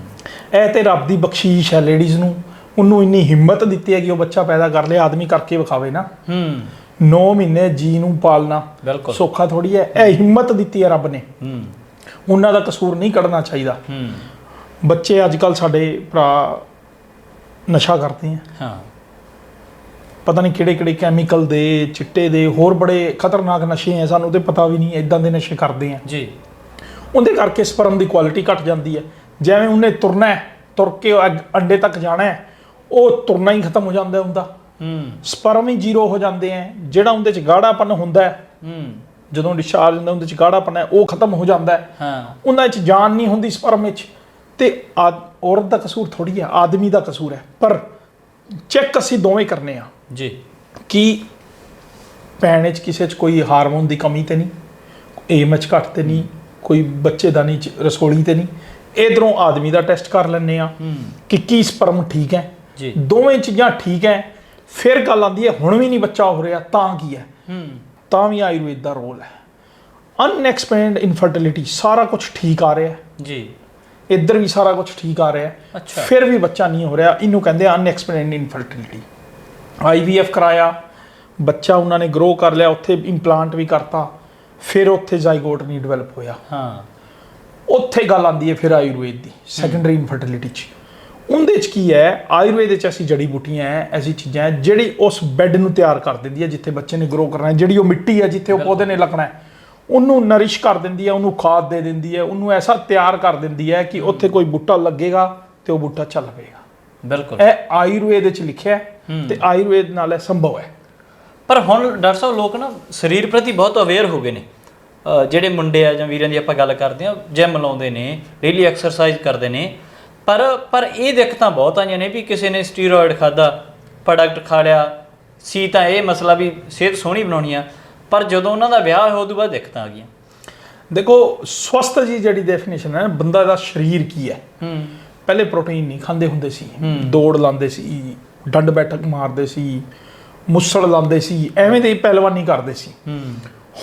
ਇਹ ਤੇ ਰੱਬ ਦੀ ਬਖਸ਼ੀਸ਼ ਹੈ ਲੇਡੀਜ਼ ਨੂੰ। ਉਹਨੂੰ ਇੰਨੀ ਹਿੰਮਤ ਦਿੱਤੀ ਹੈ ਕਿ ਉਹ ਬੱਚਾ ਪੈਦਾ ਕਰ ਲੇ ਆਦਮੀ ਕਰਕੇ ਵਿਖਾਵੇ ਨਾ। ਹੂੰ। 9 ਮਹੀਨੇ ਜੀ ਨੂੰ ਪਾਲਣਾ ਬਿਲਕੁਲ। ਸੌਖਾ ਥੋੜੀ ਹੈ। ਇਹ ਹਿੰਮਤ ਦਿੱਤੀ ਹੈ ਰੱਬ ਨੇ। ਹੂੰ। ਉਹਨਾਂ ਦਾ ਕਸੂਰ ਨਹੀਂ ਕੱਢਣਾ ਚਾਹੀਦਾ। ਹੂੰ। ਬੱਚੇ ਅੱਜ ਕੱਲ ਸਾਡੇ ਭਰਾ ਨਸ਼ਾ ਕਰਦੇ ਆ। ਹਾਂ। ਪਤਾ ਨਹੀਂ ਕਿਹੜੇ ਕਿਹੜੇ ਕੈਮੀਕਲ ਦੇ ਚਿੱਟੇ ਦੇ ਹੋਰ ਬੜੇ ਖਤਰਨਾਕ ਨਸ਼ੇ ਆ। ਸਾਨੂੰ ਤੇ ਪਤਾ ਵੀ ਨਹੀਂ ਇਦਾਂ ਦੇ ਨਸ਼ੇ ਕਰਦੇ ਆ। ਜੀ। ਉਹਦੇ ਕਰਕੇ ਸਪਰਮ ਦੀ ਕੁਆਲਿਟੀ ਘਟ ਜਾਂਦੀ ਹੈ। ਜਿਵੇਂ ਉਹਨੇ ਤੁਰਨਾ ਹੈ ਤੁਰ ਕੇ ਅੰਡੇ ਤੱਕ ਜਾਣਾ ਹੈ ਉਹ ਤੁਰਨਾ ਹੀ ਖਤਮ ਹੋ ਜਾਂਦਾ ਹੁੰਦਾ ਹੂੰ। ਸਪਰਮ ਹੀ ਜ਼ੀਰੋ ਹੋ ਜਾਂਦੇ ਆ ਜਿਹੜਾ ਉਹਦੇ ਚ ਗਾੜਾਪਨ ਹੁੰਦਾ ਹੈ ਹੂੰ। ਜਦੋਂ ਡਿਸਚਾਰਜ ਹੁੰਦਾ ਉਹਦੇ ਚ ਗਾੜਾਪਨ ਹੈ ਉਹ ਖਤਮ ਹੋ ਜਾਂਦਾ ਹੈ। ਹਾਂ। ਉਹਨਾਂ ਚ ਜਾਨ ਨਹੀਂ ਹੁੰਦੀ ਸਪਰਮ ਵਿੱਚ। ਤੇ ਔਰਤ ਦਾ ਕਸੂਰ ਥੋੜੀ ਹੈ ਆਦਮੀ ਦਾ ਕਸੂਰ ਹੈ। ਪਰ ਚੈੱਕ ਅਸੀਂ ਦੋਵੇਂ ਕਰਨੇ ਆ। ਜੀ। ਕਿ ਭੈਣ ਚ ਕਿਸੇ ਚ ਕੋਈ ਹਾਰਮੋਨ ਦੀ ਕਮੀ ਤੇ ਨਹੀਂ ਏਮ ਚ ਘੱਟ ਤੇ ਨਹੀਂ ਕੋਈ ਬੱਚੇਦਾਨੀ ਚ ਰਸੋਲੀ ਤੇ ਨਹੀਂ। ਇਧਰੋਂ ਆਦਮੀ ਦਾ ਟੈਸਟ ਕਰ ਲੈਂਦੇ ਆ ਹੂੰ। ਕਿ ਕੀ ਸਪਰਮ ਠੀਕ ਹੈ। ਜੀ। ਦੋਵੇਂ ਚੀਜ਼ਾਂ ਠੀਕ ਹੈ ਫਿਰ ਗੱਲ ਆਉਂਦੀ ਹੈ ਹੁਣ ਵੀ ਨਹੀਂ ਬੱਚਾ ਹੋ ਰਿਹਾ ਤਾਂ ਕੀ ਹੈ ਹੂੰ। ਤਾਂ ਵੀ ਆਯੁਰਵੇਦ ਦਾ ਰੋਲ ਹੈ ਅਨਐਕਸਪਲੇਨਡ ਇਨਫਰਟੀਲਿਟੀ ਸਾਰਾ ਕੁਝ ਠੀਕ ਆ ਰਿਹਾ। ਜੀ। ਇੱਧਰ ਵੀ ਸਾਰਾ ਕੁਝ ਠੀਕ ਆ ਰਿਹਾ। ਅੱਛਾ। ਫਿਰ ਵੀ ਬੱਚਾ ਨਹੀਂ ਹੋ ਰਿਹਾ ਇਹਨੂੰ ਕਹਿੰਦੇ ਅਨਐਕਸਪਲੇਨਡ ਇਨਫਰਟੀਲਿਟੀ ਆਈਵੀਐਫ ਕਰਾਇਆ ਬੱਚਾ ਉਹਨਾਂ ਨੇ ਗਰੋ ਕਰ ਲਿਆ ਉੱਥੇ ਇੰਪਲਾਂਟ ਵੀ ਕਰਤਾ ਫਿਰ ਉੱਥੇ ਜ਼ਾਈਗੋਟ ਨਹੀਂ ਡਿਵੈਲਪ ਹੋਇਆ। ਹਾਂ। ਉੱਥੇ ਗੱਲ ਆਉਂਦੀ ਹੈ ਫਿਰ ਆਯੁਰਵੇਦ ਦੀ ਸੈਕੰਡਰੀ ਇਨਫਰਟੀਲਿਟੀ 'ਚ। ਉਹਦੇ 'ਚ ਕੀ ਹੈ? ਆਯੁਰਵੇਦ ਵਿੱਚ ਐਸੀ ਜੜੀ ਬੂਟੀਆਂ ਹੈ ਐਸੀ ਚੀਜ਼ਾਂ ਹੈ ਜਿਹੜੀ ਉਸ ਬੈੱਡ ਨੂੰ ਤਿਆਰ ਕਰ ਦਿੰਦੀ ਹੈ ਜਿੱਥੇ ਬੱਚੇ ਨੇ ਗਰੋ ਕਰਨਾ ਹੈ ਜਿਹੜੀ ਉਹ ਮਿੱਟੀ ਹੈ ਜਿੱਥੇ ਉਹ ਪੌਦੇ ਨੇ ਲੱਗਣਾ ਹੈ ਉਹਨੂੰ ਨਰਿਸ਼ ਕਰ ਦਿੰਦੀ ਹੈ ਉਹਨੂੰ ਖਾਦ ਦੇ ਦਿੰਦੀ ਹੈ ਉਹਨੂੰ ਐਸਾ ਤਿਆਰ ਕਰ ਦਿੰਦੀ ਹੈ ਕਿ ਉੱਥੇ ਕੋਈ ਬੂਟਾ ਲੱਗੇਗਾ ਤੇ ਉਹ ਬੂਟਾ ਚੱਲ ਪਏਗਾ ਬਿਲਕੁਲ। ਇਹ ਆਯੁਰਵੇਦ ਵਿੱਚ ਲਿਖਿਆ ਹੈ। ਤੇ ਆਯੁਰਵੇਦ ਨਾਲ ਇਹ ਸੰਭਵ ਹੈ ਪਰ ਹੁਣ ਡਾਕਟਰ ਸਾਹਿਬ ਲੋਕ ਨਾ ਸਰੀਰ ਪ੍ਰਤੀ ਬਹੁਤ ਅਵੇਅਰ ਹੋ ਗਏ ਨੇ। ਜਿਹੜੇ ਮੁੰਡੇ ਆ ਜਾਂ ਵੀਰਾਂ ਦੀ ਆਪਾਂ ਗੱਲ ਕਰਦੇ ਆ ਜਿਮ ਲਾਉਂਦੇ ਨੇ ਡੇਲੀ ਐਕਸਰਸਾਈਜ਼ ਕਰਦੇ ਨੇ ਪਰ ਪਰ ਇਹ ਦਿੱਕਤਾਂ ਬਹੁਤ ਆਈਆਂ ਨੇ ਵੀ ਕਿਸੇ ਨੇ ਸਟੀਰੋਇਡ ਖਾਦਾ ਪ੍ਰੋਡਕਟ ਖਾ ਲਿਆ ਸੀ ਤਾਂ ਇਹ ਮਸਲਾ ਵੀ ਸਿਹਤ ਸੋਹਣੀ ਬਣਾਉਣੀ ਆ ਪਰ ਜਦੋਂ ਉਹਨਾਂ ਦਾ ਵਿਆਹ ਹੋਇਆ ਉਦੋਂ ਬਾਅਦ ਦਿੱਕਤਾਂ ਆ ਗਈਆਂ। ਦੇਖੋ ਸਵਸਥ ਜੀ ਜਿਹੜੀ ਡੈਫੀਨੇਸ਼ਨ ਹੈ ਬੰਦਾ ਦਾ ਸਰੀਰ ਕੀ ਹੈ? ਹੂੰ। ਪਹਿਲੇ ਪ੍ਰੋਟੀਨ ਨਹੀਂ ਖਾਂਦੇ ਹੁੰਦੇ ਸੀ। ਦੌੜ ਲਾਉਂਦੇ ਸੀ ਡੰਡ ਬੈਠਕ ਮਾਰਦੇ ਸੀ ਮੁੱਸੜ ਲਾਉਂਦੇ ਸੀ ਐਵੇਂ ਦੇ ਪਹਿਲਵਾਨੀ ਕਰਦੇ ਸੀ।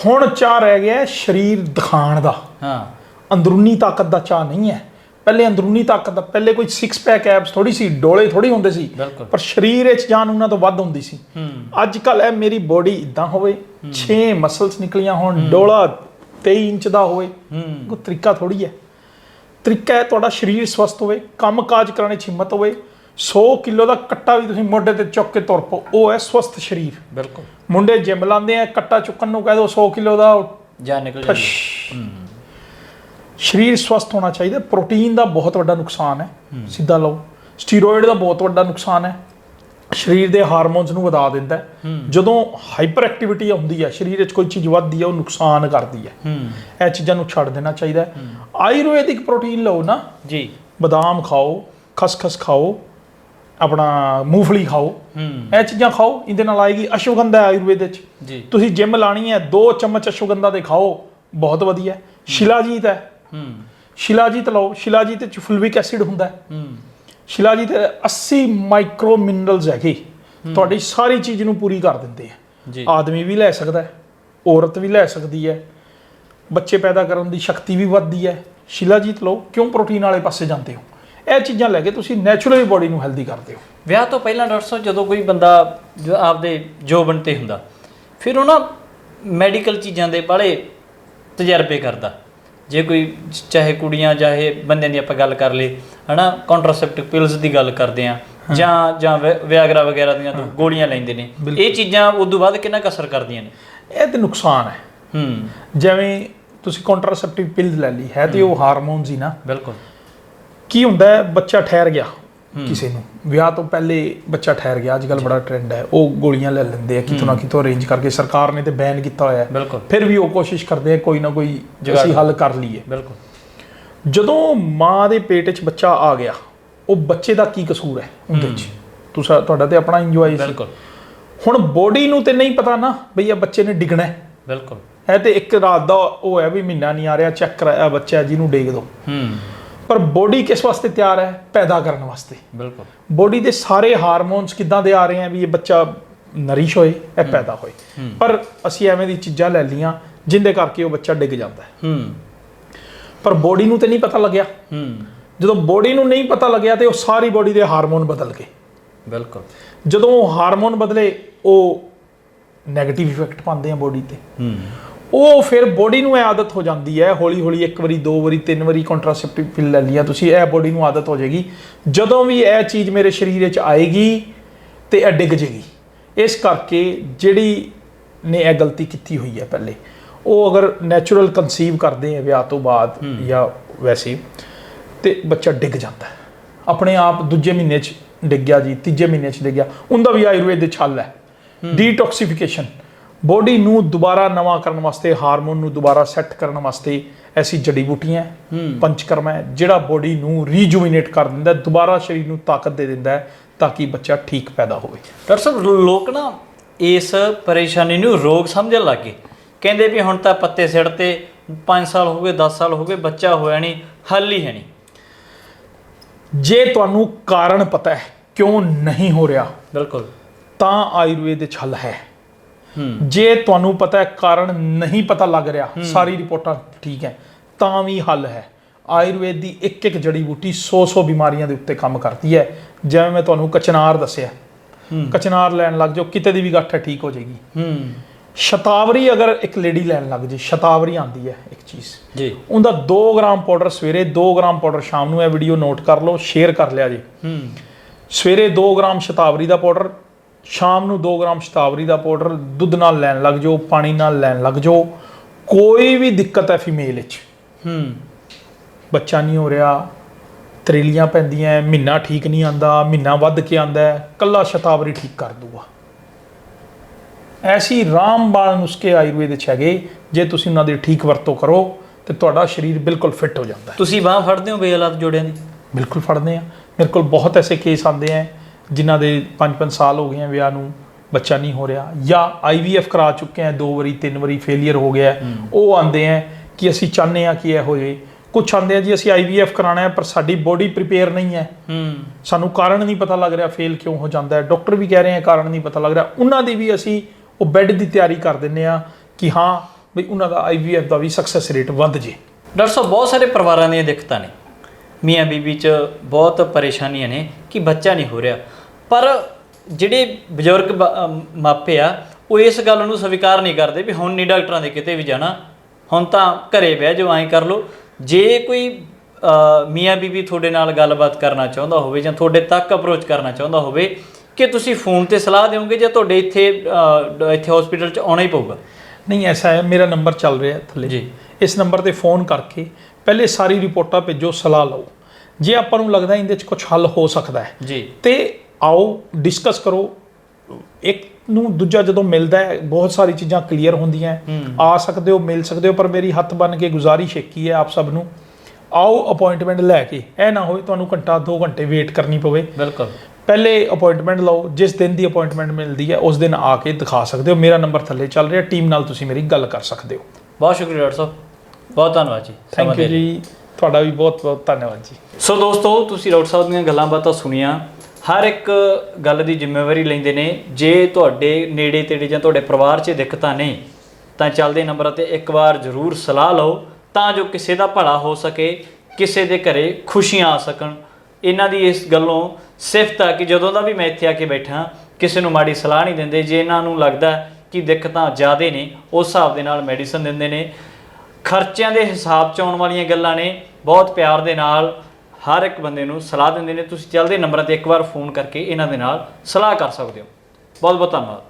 ਹੁਣ ਚਾਹ ਰਹਿ ਗਿਆ ਸਰੀਰ ਦਿਖਾਣ ਦਾ। ਹਾਂ। ਅੰਦਰੂਨੀ ਤਾਕਤ ਦਾ ਚਾਹ ਨਹੀਂ ਹੈ। ਪਹਿਲੇ ਅੰਦਰੂਨੀ ਤਾਕਤ ਦਾ ਪਹਿਲੇ ਕੋਈ 6 ਪੈਕ ਐਬਸ ਥੋੜੀ ਸੀ ਡੋਲੇ ਥੋੜੀ ਹੁੰਦੇ ਸੀ। ਪਰ ਸਰੀਰ ਵਿੱਚ ਜਾਨ ਉਹਨਾਂ ਤੋਂ ਵੱਧ ਹੁੰਦੀ ਸੀ। ਅੱਜ ਕੱਲ ਇਹ ਮੇਰੀ ਬੋਡੀ ਇਦਾਂ ਹੋਵੇ 6 ਮਸਲਸ ਨਿਕਲੀਆਂ ਹੋਣ ਡੋਲਾ 23 ਇੰਚ ਦਾ ਹੋਵੇ ਕੋਈ ਤਰੀਕਾ ਥੋੜੀ ਹੈ। ਤਰੀਕਾ ਹੈ ਤੁਹਾਡਾ ਸਰੀਰ ਸਵਸਥ ਹੋਵੇ ਕੰਮ ਕਾਜ ਕਰਾਣੇ 'ਚ ਹਿੰਮਤ ਹੋਵੇ 100 ਕਿਲੋ ਦਾ ਕੱਟਾ ਵੀ ਤੁਸੀਂ ਮੋਢੇ ਤੇ ਚੁੱਕ ਕੇ ਤੁਰ ਪਓ ਉਹ ਹੈ ਸਵਸਥ ਸਰੀਰ। ਬਿਲਕੁਲ। ਮੁੰਡੇ ਜਿਮ ਲਾਉਂਦੇ ਆ ਕੱਟਾ ਚੁੱਕਣ ਨੂੰ ਕਹਿ ਦੋ 100 ਕਿਲੋ ਦਾ ਜਾਨ ਨਿਕਲ ਜਾਂਦੀ। ਸਰੀਰ ਸਵਸਥ ਹੋਣਾ ਚਾਹੀਦਾ ਪ੍ਰੋਟੀਨ ਦਾ ਬਹੁਤ ਵੱਡਾ ਨੁਕਸਾਨ ਹੈ ਸਿੱਧਾ ਲਓ। ਸਟੀਰੋਇਡ ਦਾ ਬਹੁਤ ਵੱਡਾ ਨੁਕਸਾਨ ਹੈ ਸਰੀਰ ਦੇ ਹਾਰਮੋਨਸ ਨੂੰ ਵਧਾ ਦਿੰਦਾ ਹੈ। ਜਦੋਂ ਹਾਈਪਰ ਐਕਟੀਵਿਟੀ ਹੁੰਦੀ ਹੈ ਸਰੀਰ ਵਿੱਚ ਕੋਈ ਚੀਜ਼ ਵੱਧਦੀ ਹੈ ਉਹ ਨੁਕਸਾਨ ਕਰਦੀ ਹੈ। ਇਹ ਚੀਜ਼ਾਂ ਨੂੰ ਛੱਡ ਦੇਣਾ ਚਾਹੀਦਾ ਹੈ। ਆਯੁਰਵੈਦਿਕ ਪ੍ਰੋਟੀਨ ਲਓ ਨਾ। ਜੀ। ਬਦਾਮ ਖਾਓ ਖਸਖਸ ਖਾਓ ਆਪਣਾ ਮੂੰਗਫਲੀ ਖਾਓ। ਇਹ ਚੀਜ਼ਾਂ ਖਾਓ ਇਹਦੇ ਨਾਲ ਆਏਗੀ ਅਸ਼ਵਗੰਧਾ ਆਯੁਰਵੇਦ ਵਿੱਚ। ਜੀ। ਤੁਸੀਂ ਜਿਮ ਲਾਣੀ ਹੈ 2 ਚਮਚ ਅਸ਼ਵਗੰਧਾ ਦੇ ਖਾਓ ਬਹੁਤ ਵਧੀਆ। ਸ਼ਿਲਾਜੀਤ ਹੈ ਹੂੰ। ਸ਼ਿਲਾਜੀਤ ਲਓ ਸ਼ਿਲਾਜੀਤ ਵਿੱਚ ਫੁਲਵਿਕ ਐਸਿਡ ਹੁੰਦਾ ਹੈ। ਹੂੰ। ਸ਼ਿਲਾਜੀਤ 80 ਮਾਈਕਰੋ ਮਿਨਰਲਸ ਹੈਗੇ। ਤੁਹਾਡੀ ਸਾਰੀ ਚੀਜ਼ ਨੂੰ ਪੂਰੀ ਕਰ ਦਿੰਦੇ ਆ। ਜੀ। ਆਦਮੀ ਵੀ ਲੈ ਸਕਦਾ ਹੈ ਔਰਤ ਵੀ ਲੈ ਸਕਦੀ ਹੈ। ਬੱਚੇ ਪੈਦਾ ਕਰਨ ਦੀ ਸ਼ਕਤੀ ਵੀ ਵੱਧਦੀ ਹੈ। ਸ਼ਿਲਾਜੀਤ ਲਓ ਕਿਉਂ ਪ੍ਰੋਟੀਨ ਵਾਲੇ ਪਾਸੇ ਜਾਂਦੇ ਹੋ? ਇਹ ਚੀਜ਼ਾਂ ਲੈ ਕੇ ਤੁਸੀਂ ਨੈਚੁਰਲੀ ਬੋਡੀ ਨੂੰ ਹੈਲਦੀ ਕਰਦੇ ਹੋ। ਵਿਆਹ ਤੋਂ ਪਹਿਲਾਂ ਡਾਕਟਰ ਸਾਹਿਬ ਜਦੋਂ ਕੋਈ ਬੰਦਾ ਆਪਦੇ ਜੋਬਨ ਤੇ ਹੁੰਦਾ ਫਿਰ ਉਹ ਨਾ ਮੈਡੀਕਲ ਚੀਜ਼ਾਂ ਦੇ ਬਾਲੇ ਤਜਰਬੇ ਕਰਦਾ। ਜੇ ਕੋਈ ਚਾਹੇ ਕੁੜੀਆਂ ਚਾਹੇ ਬੰਦਿਆਂ ਦੀ ਆਪਾਂ ਗੱਲ ਕਰ ਲਈ ਹਨਾ ਕੰਟਰਾਸੈਪਟਿਵ ਪਿਲਸ ਦੀ ਗੱਲ ਕਰਦੇ ਆ ਜਾਂ ਜਾਂ ਵਿਆਗਰਾ ਵਗੈਰਾ ਦੀਆਂ ਤੋਂ ਗੋਲੀਆਂ ਲੈਂਦੇ ਨੇ ਇਹ ਚੀਜ਼ਾਂ ਉਦੋਂ ਬਾਅਦ ਕਿੰਨਾ ਕੁ ਅਸਰ ਕਰਦੀਆਂ ਨੇ? ਇਹ ਤੇ ਨੁਕਸਾਨ ਹੈ। ਹੂੰ। ਜਿਵੇਂ ਤੁਸੀਂ ਕੰਟਰਾਸੈਪਟਿਵ ਪਿਲਸ ਲੈ ਲਈ ਹੈ ਤੇ ਉਹ ਹਾਰਮੋਨਸ ਹੀ ਨਾ। ਬਿਲਕੁਲ। ਕੀ ਹੁੰਦਾ ਹੈ ਬੱਚਾ ਠਹਿਰ ਗਿਆ ਕਿਸੇ ਨੂੰ। ਵਿਆਹ ਤੋਂ ਪਹਿਲੇ ਬੱਚਾ ਠਹਿਰ ਗਿਆ ਅੱਜ ਕੱਲ ਬੜਾ ਟ੍ਰੈਂਡ ਹੈ। ਉਹ ਗੋਲੀਆਂ ਲੈ ਲੈਂਦੇ ਆ ਕਿਤੋਂ ਨਾ ਕਿਤੋਂ ਅਰੇਂਜ ਕਰਕੇ। ਸਰਕਾਰ ਨੇ ਤੇ ਬੈਨ ਕੀਤਾ ਹੋਇਆ ਹੈ। ਫਿਰ ਵੀ ਉਹ ਕੋਸ਼ਿਸ਼ ਕਰਦੇ ਆ ਕੋਈ ਨਾ ਕੋਈ ਅਸੀਂ ਹੱਲ ਕਰ ਲਈਏ। ਬਿਲਕੁਲ। ਜਦੋਂ ਮਾਂ ਦੇ ਪੇਟ 'ਚ ਬੱਚਾ ਆ ਗਿਆ ਉਹ ਬੱਚੇ ਦਾ ਕੀ ਕਸੂਰ ਹੈ ਉਹਦੇ 'ਚ ਤੁਸੀਂ ਤੁਹਾਡਾ ਤੇ ਆਪਣਾ ਇੰਜੋਏ ਸੀ। ਬਿਲਕੁਲ। ਹੁਣ ਬੋਡੀ ਨੂੰ ਤੇ ਨਹੀਂ ਪਤਾ ਨਾ ਬਈ ਇਹ ਬੱਚੇ ਨੇ ਡਿੱਗਣਾ ਹੈ। ਬਿਲਕੁਲ। ਇਹ ਤੇ ਇੱਕ ਰਾਤ ਦਾ ਉਹ ਹੈ ਵੀ ਮਹੀਨਾ ਨਹੀਂ ਆ ਰਿਹਾ ਚੈੱਕ ਕਰਾਇਆ ਬੱਚਾ ਜਿਹਨੂੰ ਡੇਗ ਦੋ। ਹੂੰ। ਪਰ ਬੋਡੀ ਕਿਸ ਵਾਸਤੇ ਤਿਆਰ ਹੈ? ਪੈਦਾ ਕਰਨ ਵਾਸਤੇ। ਬਿਲਕੁਲ। ਬੋਡੀ ਦੇ ਸਾਰੇ ਹਾਰਮੋਨਸ ਕਿੱਦਾਂ ਦੇ ਆ ਰਹੇ ਆ ਵੀ ਇਹ ਬੱਚਾ ਨਰਿਸ਼ ਹੋਏ ਇਹ ਪੈਦਾ ਹੋਏ। ਪਰ ਅਸੀਂ ਐਵੇਂ ਦੀ ਚੀਜ਼ਾਂ ਲੈ ਲਈਆਂ ਜਿੰਦੇ ਕਰਕੇ ਉਹ ਬੱਚਾ ਡਿੱਗ ਜਾਂਦਾ ਹੈ। ਹੂੰ। ਪਰ ਬੋਡੀ ਨੂੰ ਤੇ ਨਹੀਂ ਪਤਾ ਲੱਗਿਆ। ਹੂੰ। ਜਦੋਂ ਬੋਡੀ ਨੂੰ ਨਹੀਂ ਪਤਾ ਲੱਗਿਆ ਤੇ ਉਹ ਸਾਰੀ ਬੋਡੀ ਦੇ ਹਾਰਮੋਨ ਬਦਲ ਗਏ। ਬਿਲਕੁਲ। ਜਦੋਂ ਉਹ ਹਾਰਮੋਨ ਬਦਲੇ ਉਹ 네ਗੇਟਿਵ ਇਫੈਕਟ ਪਾਉਂਦੇ ਆ ਬੋਡੀ ਤੇ। ਹੂੰ। ਉਹ ਫਿਰ ਬੋਡੀ ਨੂੰ ਇਹ ਆਦਤ ਹੋ ਜਾਂਦੀ ਹੈ ਹੌਲੀ ਹੌਲੀ ਇੱਕ ਵਾਰੀ ਦੋ ਵਾਰੀ ਤਿੰਨ ਵਾਰੀ ਕੰਟਰਾਸੈਪਟਿਵ ਪਿਲ ਲੈ ਲਿਆ ਤੁਸੀਂ ਇਹ ਬੋਡੀ ਨੂੰ ਆਦਤ ਹੋ ਜਾਏਗੀ। ਜਦੋਂ ਵੀ ਇਹ ਚੀਜ਼ ਮੇਰੇ ਸਰੀਰ ਵਿੱਚ ਆਏਗੀ ਤੇ ਇਹ ਡਿੱਗ ਜੇਗੀ ਇਸ ਕਰਕੇ ਜਿਹੜੀ ਨੇ ਇਹ ਗਲਤੀ ਕੀਤੀ ਹੋਈ ਹੈ ਪਹਿਲੇ ਉਹ ਅਗਰ ਨੈਚੁਰਲ ਕਨਸੀਵ ਕਰਦੇ ਆ ਵਿਆਹ ਤੋਂ ਬਾਅਦ ਜਾਂ ਵੈਸੇ ਤੇ ਬੱਚਾ ਡਿੱਗ ਜਾਂਦਾ ਆਪਣੇ ਆਪ ਦੂਜੇ ਮਹੀਨੇ 'ਚ ਡਿੱਗ ਗਿਆ ਜੀ ਤੀਜੇ ਮਹੀਨੇ 'ਚ ਡਿੱਗ ਗਿਆ। ਉਹਦਾ ਵੀ ਆਯੁਰਵੇਦ ਦੇ ਛੱਲ ਹੈ। ਡੀਟੌਕਸੀਫਿਕੇਸ਼ਨ ਬੋਡੀ ਨੂੰ ਦੁਬਾਰਾ ਨਵਾਂ ਕਰਨ ਵਾਸਤੇ ਹਾਰਮੋਨ ਨੂੰ ਦੁਬਾਰਾ ਸੈੱਟ ਕਰਨ ਵਾਸਤੇ ਐਸੀ ਜੜੀ ਬੂਟੀਆਂ ਪੰਚਕਰਮਾ ਹੈ ਜਿਹੜਾ ਬੋਡੀ ਨੂੰ ਰੀਜੂਵਿਨੇਟ ਕਰ ਦਿੰਦਾ ਦੁਬਾਰਾ ਸਰੀਰ ਨੂੰ ਤਾਕਤ ਦੇ ਦਿੰਦਾ ਹੈ ਤਾਂ ਕਿ ਬੱਚਾ ਠੀਕ ਪੈਦਾ ਹੋਵੇ। ਡਾਕਟਰ ਸਾਹਿਬ ਲੋਕ ਨਾ ਇਸ ਪਰੇਸ਼ਾਨੀ ਨੂੰ ਰੋਗ ਸਮਝਣ ਲੱਗ ਗਏ। ਕਹਿੰਦੇ ਵੀ ਹੁਣ ਤਾਂ ਪੱਤੇ ਸਿੜ ਤੇ 5 ਸਾਲ ਹੋ ਗਏ 10 ਸਾਲ ਹੋ ਗਏ ਬੱਚਾ ਹੋਇਆ ਨਹੀਂ ਹੱਲ ਹੀ ਹੈ ਨਹੀਂ। ਜੇ ਤੁਹਾਨੂੰ ਕਾਰਨ ਪਤਾ ਹੈ ਕਿਉਂ ਨਹੀਂ ਹੋ ਰਿਹਾ ਬਿਲਕੁਲ। ਤਾਂ ਆਯੁਰਵੇਦ ਦੇ ਛੱਲ ਹੈ ਹੂੰ। ਜੇ ਤੁਹਾਨੂੰ ਪਤਾ ਹੈ ਕਾਰਨ ਨਹੀਂ ਪਤਾ ਲੱਗ ਰਿਹਾ ਸਾਰੀ ਰਿਪੋਰਟਾਂ ਠੀਕ ਹੈ ਤਾਂ ਵੀ ਹੱਲ ਹੈ। ਆਯੁਰਵੇਦ ਦੀ ਇੱਕ ਇੱਕ ਜੜੀ ਬੂਟੀ 100-100 ਬਿਮਾਰੀਆਂ ਦੇ ਉੱਤੇ ਕੰਮ ਕਰਦੀ ਹੈ। ਜਿਵੇਂ ਮੈਂ ਤੁਹਾਨੂੰ ਕਚਨਾਰ ਦੱਸਿਆ ਕਚਨਾਰ ਲੈਣ ਲੱਗ ਜਾਓ ਕਿਤੇ ਦੀ ਵੀ ਗੱਠ ਠੀਕ ਹੋ ਜਾਏਗੀ। ਹੂੰ। ਸ਼ਤਾਵਰੀ ਅਗਰ ਇੱਕ ਲੇਡੀ ਲੈਣ ਲੱਗ ਜੇ ਸ਼ਤਾਵਰੀ ਆਂਦੀ ਹੈ ਇੱਕ ਚੀਜ਼। ਜੀ। ਉਹਦਾ 2 ਗ੍ਰਾਮ ਪਾਊਡਰ ਸਵੇਰੇ 2 ਗ੍ਰਾਮ ਪਾਊਡਰ ਸ਼ਾਮ ਨੂੰ ਇਹ ਵੀਡੀਓ ਨੋਟ ਕਰ ਲਓ ਸ਼ੇਅਰ ਕਰ ਲਿਆ ਜੀ। ਹੂੰ। ਸਵੇਰੇ 2 ਗ੍ਰਾਮ ਸ਼ਤਾਵਰੀ ਦਾ ਪਾਊਡਰ ਸ਼ਾਮ ਨੂੰ 2 ਗ੍ਰਾਮ ਸ਼ਤਾਵਰੀ ਦਾ ਪਾਊਡਰ ਦੁੱਧ ਨਾਲ ਲੈਣ ਲੱਗ ਜਾਓ ਪਾਣੀ ਨਾਲ ਲੈਣ ਲੱਗ ਜਾਓ। ਕੋਈ ਵੀ ਦਿੱਕਤ ਹੈ ਫੀਮੇਲ ਵਿੱਚ। ਹੂੰ। ਬੱਚਾ ਨਹੀਂ ਹੋ ਰਿਹਾ ਤਰੇਲੀਆਂ ਪੈਂਦੀਆਂ ਮਹੀਨਾ ਠੀਕ ਨਹੀਂ ਆਂਦਾ ਮਹੀਨਾ ਵੱਧ ਕੇ ਆਂਦਾ ਹੈ, ਕੱਲਾ ਸ਼ਤਾਵਰੀ ਠੀਕ ਕਰ ਦੂਗਾ। ਐਸੀ ਰਾਮਬਾਣ ਨੁਸਖੇ ਆਯੁਰਵੇਦ ਵਿੱਚ ਹੈਗੇ ਜੇ ਤੁਸੀਂ ਉਹਨਾਂ ਦੀ ਠੀਕ ਵਰਤੋਂ ਕਰੋ ਤੇ ਤੁਹਾਡਾ ਸਰੀਰ ਬਿਲਕੁਲ ਫਿੱਟ ਹੋ ਜਾਂਦਾ ਹੈ। ਤੁਸੀਂ ਬਾਹ ਫੜਦੇ ਹੋ ਬੇਔਲਾਦ ਜੋੜਿਆਂ ਦੀ? ਬਿਲਕੁਲ ਫੜਦੇ ਆ ਮੇਰੇ ਕੋਲ ਬਹੁਤ ਐਸੇ ਕੇਸ ਆਉਂਦੇ ਆ ਜਿਨ੍ਹਾਂ ਦੇ 5-5 ਸਾਲ ਹੋ ਗਏ ਆ ਵਿਆਹ ਨੂੰ ਬੱਚਾ ਨਹੀਂ ਹੋ ਰਿਹਾ ਜਾਂ ਆਈਵੀਐਫ ਕਰਾ ਚੁੱਕੇ ਆ ਦੋ ਵਾਰੀ ਤਿੰਨ ਵਾਰੀ ਫੇਲਿਅਰ ਹੋ ਗਿਆ। ਉਹ ਆਉਂਦੇ ਆ ਕਿ ਅਸੀਂ ਚਾਹੁੰਦੇ ਆ ਕਿ ਇਹ ਹੋ ਜਾਏ। ਕੁਝ ਆਉਂਦੇ ਆ ਜੀ ਅਸੀਂ ਆਈਵੀਐਫ ਕਰਾਣਾ ਹੈ ਪਰ ਸਾਡੀ ਬੋਡੀ ਪ੍ਰੀਪੇਅਰ ਨਹੀਂ ਹੈ। ਹੂੰ। ਸਾਨੂੰ ਕਾਰਨ ਨਹੀਂ ਪਤਾ ਲੱਗ ਰਿਹਾ ਫੇਲ ਕਿਉਂ ਹੋ ਜਾਂਦਾ ਹੈ। ਡਾਕਟਰ ਵੀ ਕਹਿ ਰਹੇ ਆ ਕਾਰਨ ਨਹੀਂ ਪਤਾ ਲੱਗ ਰਿਹਾ। ਉਹਨਾਂ ਦੀ ਵੀ ਅਸੀਂ ਉਹ ਬੈੱਡ ਦੀ ਤਿਆਰੀ ਕਰ ਦਿੰਨੇ ਆ ਕਿ ਹਾਂ ਵੀ ਉਹਨਾਂ ਦਾ ਆਈਵੀਐਫ ਦਾ ਵੀ ਸਕਸੈਸ ਰੇਟ ਵੱਧ ਜੇ। ਡਾਕਟਰ ਸਾਹਿਬ ਬਹੁਤ ਸਾਰੇ ਪਰਿਵਾਰਾਂ ਦੀਆਂ ਦਿੱਕਤਾਂ ਨੇ। ਮੀਆਂ ਬੀਬੀ 'ਚ ਬਹੁਤ ਪਰੇਸ਼ਾਨੀਆਂ ਨੇ ਕਿ ਬੱਚਾ ਨਹੀਂ ਹੋ ਰਿਹਾ। ਪਰ ਜਿਹੜੇ ਬਜ਼ੁਰਗ ਬ- ਅਮ ਮਾਪੇ ਆ ਉਹ ਇਸ ਗੱਲ ਨੂੰ ਸਵੀਕਾਰ ਨਹੀਂ ਕਰਦੇ ਵੀ ਹੁਣ ਨਹੀਂ ਡਾਕਟਰਾਂ ਦੇ ਕਿਤੇ ਵੀ ਜਾਣਾ ਹੁਣ ਤਾਂ ਘਰੇ ਬਹਿ ਜਾਓ ਐਂ ਕਰ ਲਓ। ਜੇ ਕੋਈ ਅ, ਮੀਆਂ ਬੀਬੀ ਤੁਹਾਡੇ ਨਾਲ ਗੱਲਬਾਤ ਕਰਨਾ ਚਾਹੁੰਦਾ ਹੋਵੇ ਜਾਂ ਤੁਹਾਡੇ ਤੱਕ ਅਪਰੋਚ ਕਰਨਾ ਚਾਹੁੰਦਾ ਹੋਵੇ ਕਿ ਤੁਸੀਂ ਫੋਨ ਤੇ ਸਲਾਹ ਦਿਓਗੇ ਜਾਂ ਤੁਹਾਡੇ ਇੱਥੇ ਅ, ਇੱਥੇ ਹਸਪੀਟਲ 'ਚ ਆਉਣਾ ਹੀ ਪਊਗਾ? ਨਹੀਂ ਐਸਾ ਹੈ ਮੇਰਾ ਨੰਬਰ ਚੱਲ ਰਿਹਾ ਹੈ ਥੱਲੇ। ਜੀ। ਇਸ ਨੰਬਰ ਤੇ ਫੋਨ ਕਰਕੇ ਪਹਿਲੇ ਸਾਰੀ ਰਿਪੋਰਟਾਂ ਭੇਜੋ ਸਲਾਹ ਲਓ। ਜੇ ਆਪਾਂ ਨੂੰ ਲੱਗਦਾ ਇਹਦੇ ਵਿੱਚ ਕੁਝ ਹੱਲ ਹੋ ਸਕਦਾ ਹੈ ਜੀ। ਤੇ ਆਓ ਡਿਸਕਸ ਕਰੋ। ਇੱਕ ਨੂੰ ਦੂਜਾ ਜਦੋਂ ਮਿਲਦਾ ਹੈ ਬਹੁਤ ਸਾਰੀ ਚੀਜ਼ਾਂ ਕਲੀਅਰ ਹੁੰਦੀਆਂ। ਆ ਸਕਦੇ ਹੋ ਮਿਲ ਸਕਦੇ ਹੋ ਪਰ ਮੇਰੀ ਹੱਥ ਬੰਨ ਕੇ ਗੁਜ਼ਾਰਿਸ਼ ਇੱਕ ਹੀ ਆਪ ਸਭ ਨੂੰ। ਆਓ ਅਪਾਇੰਟਮੈਂਟ ਲੈ ਕੇ। ਇਹ ਨਾ ਹੋਵੇ ਤੁਹਾਨੂੰ ਘੰਟਾ 2 ਘੰਟੇ ਵੇਟ ਕਰਨੀ ਪਵੇ। ਬਿਲਕੁਲ। ਪਹਿਲੇ ਅਪਾਇੰਟਮੈਂਟ ਲਓ ਜਿਸ ਦਿਨ ਦੀ ਅਪਾਇੰਟਮੈਂਟ ਮਿਲਦੀ ਹੈ ਉਸ ਦਿਨ ਆ ਕੇ ਦਿਖਾ ਸਕਦੇ ਹੋ। ਮੇਰਾ ਨੰਬਰ ਥੱਲੇ ਚੱਲ ਰਿਹਾ ਟੀਮ ਨਾਲ ਤੁਸੀਂ ਮੇਰੀ ਗੱਲ ਕਰ ਸਕਦੇ ਹੋ। ਬਹੁਤ ਸ਼ੁਕਰੀਆ ਡਾਕਟਰ ਸਾਹਿਬ। ਬਹੁਤ ਧੰਨਵਾਦ ਜੀ। Thank you. ਜੀ। ਤੁਹਾਡਾ ਵੀ ਬਹੁਤ ਬਹੁਤ ਧੰਨਵਾਦ ਜੀ। ਸੋ ਦੋਸਤੋ ਤੁਸੀਂ ਡਾਕਟਰ ਸਾਹਿਬ ਦੀਆਂ ਗੱਲਾਂ ਬਾਤਾਂ ਸੁਣੀਆਂ। ਹਰ ਇੱਕ ਗੱਲ ਦੀ ਜ਼ਿੰਮੇਵਾਰੀ ਲੈਂਦੇ ਨੇ। ਜੇ ਤੁਹਾਡੇ ਨੇੜੇ ਤੇੜੇ ਜਾਂ ਤੁਹਾਡੇ ਪਰਿਵਾਰ 'ਚ ਦਿੱਕਤਾਂ ਨੇ ਤਾਂ ਚੱਲਦੇ ਨੰਬਰਾਂ ਤੇ ਇੱਕ ਵਾਰ ਜ਼ਰੂਰ ਸਲਾਹ ਲਓ, ਤਾਂ ਜੋ ਕਿਸੇ ਦਾ ਭਲਾ ਹੋ ਸਕੇ, ਕਿਸੇ ਦੇ ਘਰੇ ਖੁਸ਼ੀਆਂ ਆ ਸਕਣ। ਇਹਨਾਂ ਦੀ ਇਸ ਗੱਲੋਂ ਸਿਫਤ ਆ ਕਿ ਜਦੋਂ ਦਾ ਵੀ ਮੈਂ ਇੱਥੇ ਆ ਕੇ ਬੈਠਾ, ਕਿਸੇ ਨੂੰ ਮਾੜੀ ਸਲਾਹ ਨਹੀਂ ਦਿੰਦੇ। ਜੇ ਇਹਨਾਂ ਨੂੰ ਲੱਗਦਾ ਕਿ ਦਿੱਕਤਾਂ ਜ਼ਿਆਦੇ ਨੇ, ਉਸ ਹਿਸਾਬ ਦੇ ਨਾਲ ਮੈਡੀਸਨ ਦਿੰਦੇ ਨੇ। ਖਰਚਿਆਂ ਦੇ ਹਿਸਾਬ ਚ ਆਉਣ ਵਾਲੀਆਂ ਗੱਲਾਂ ਨੇ। ਬਹੁਤ ਪਿਆਰ ਦੇ ਨਾਲ ਹਰ ਇੱਕ ਬੰਦੇ ਨੂੰ ਸਲਾਹ ਦਿੰਦੇ ਨੇ। ਤੁਸੀਂ ਚੱਲਦੇ ਨੰਬਰਾਂ ਤੇ ਇੱਕ ਵਾਰ ਫੋਨ ਕਰਕੇ ਇਹਨਾਂ ਦੇ ਨਾਲ ਸਲਾਹ ਕਰ ਸਕਦੇ ਹੋ। ਬਹੁਤ ਬਹੁਤ ਧੰਨਵਾਦ।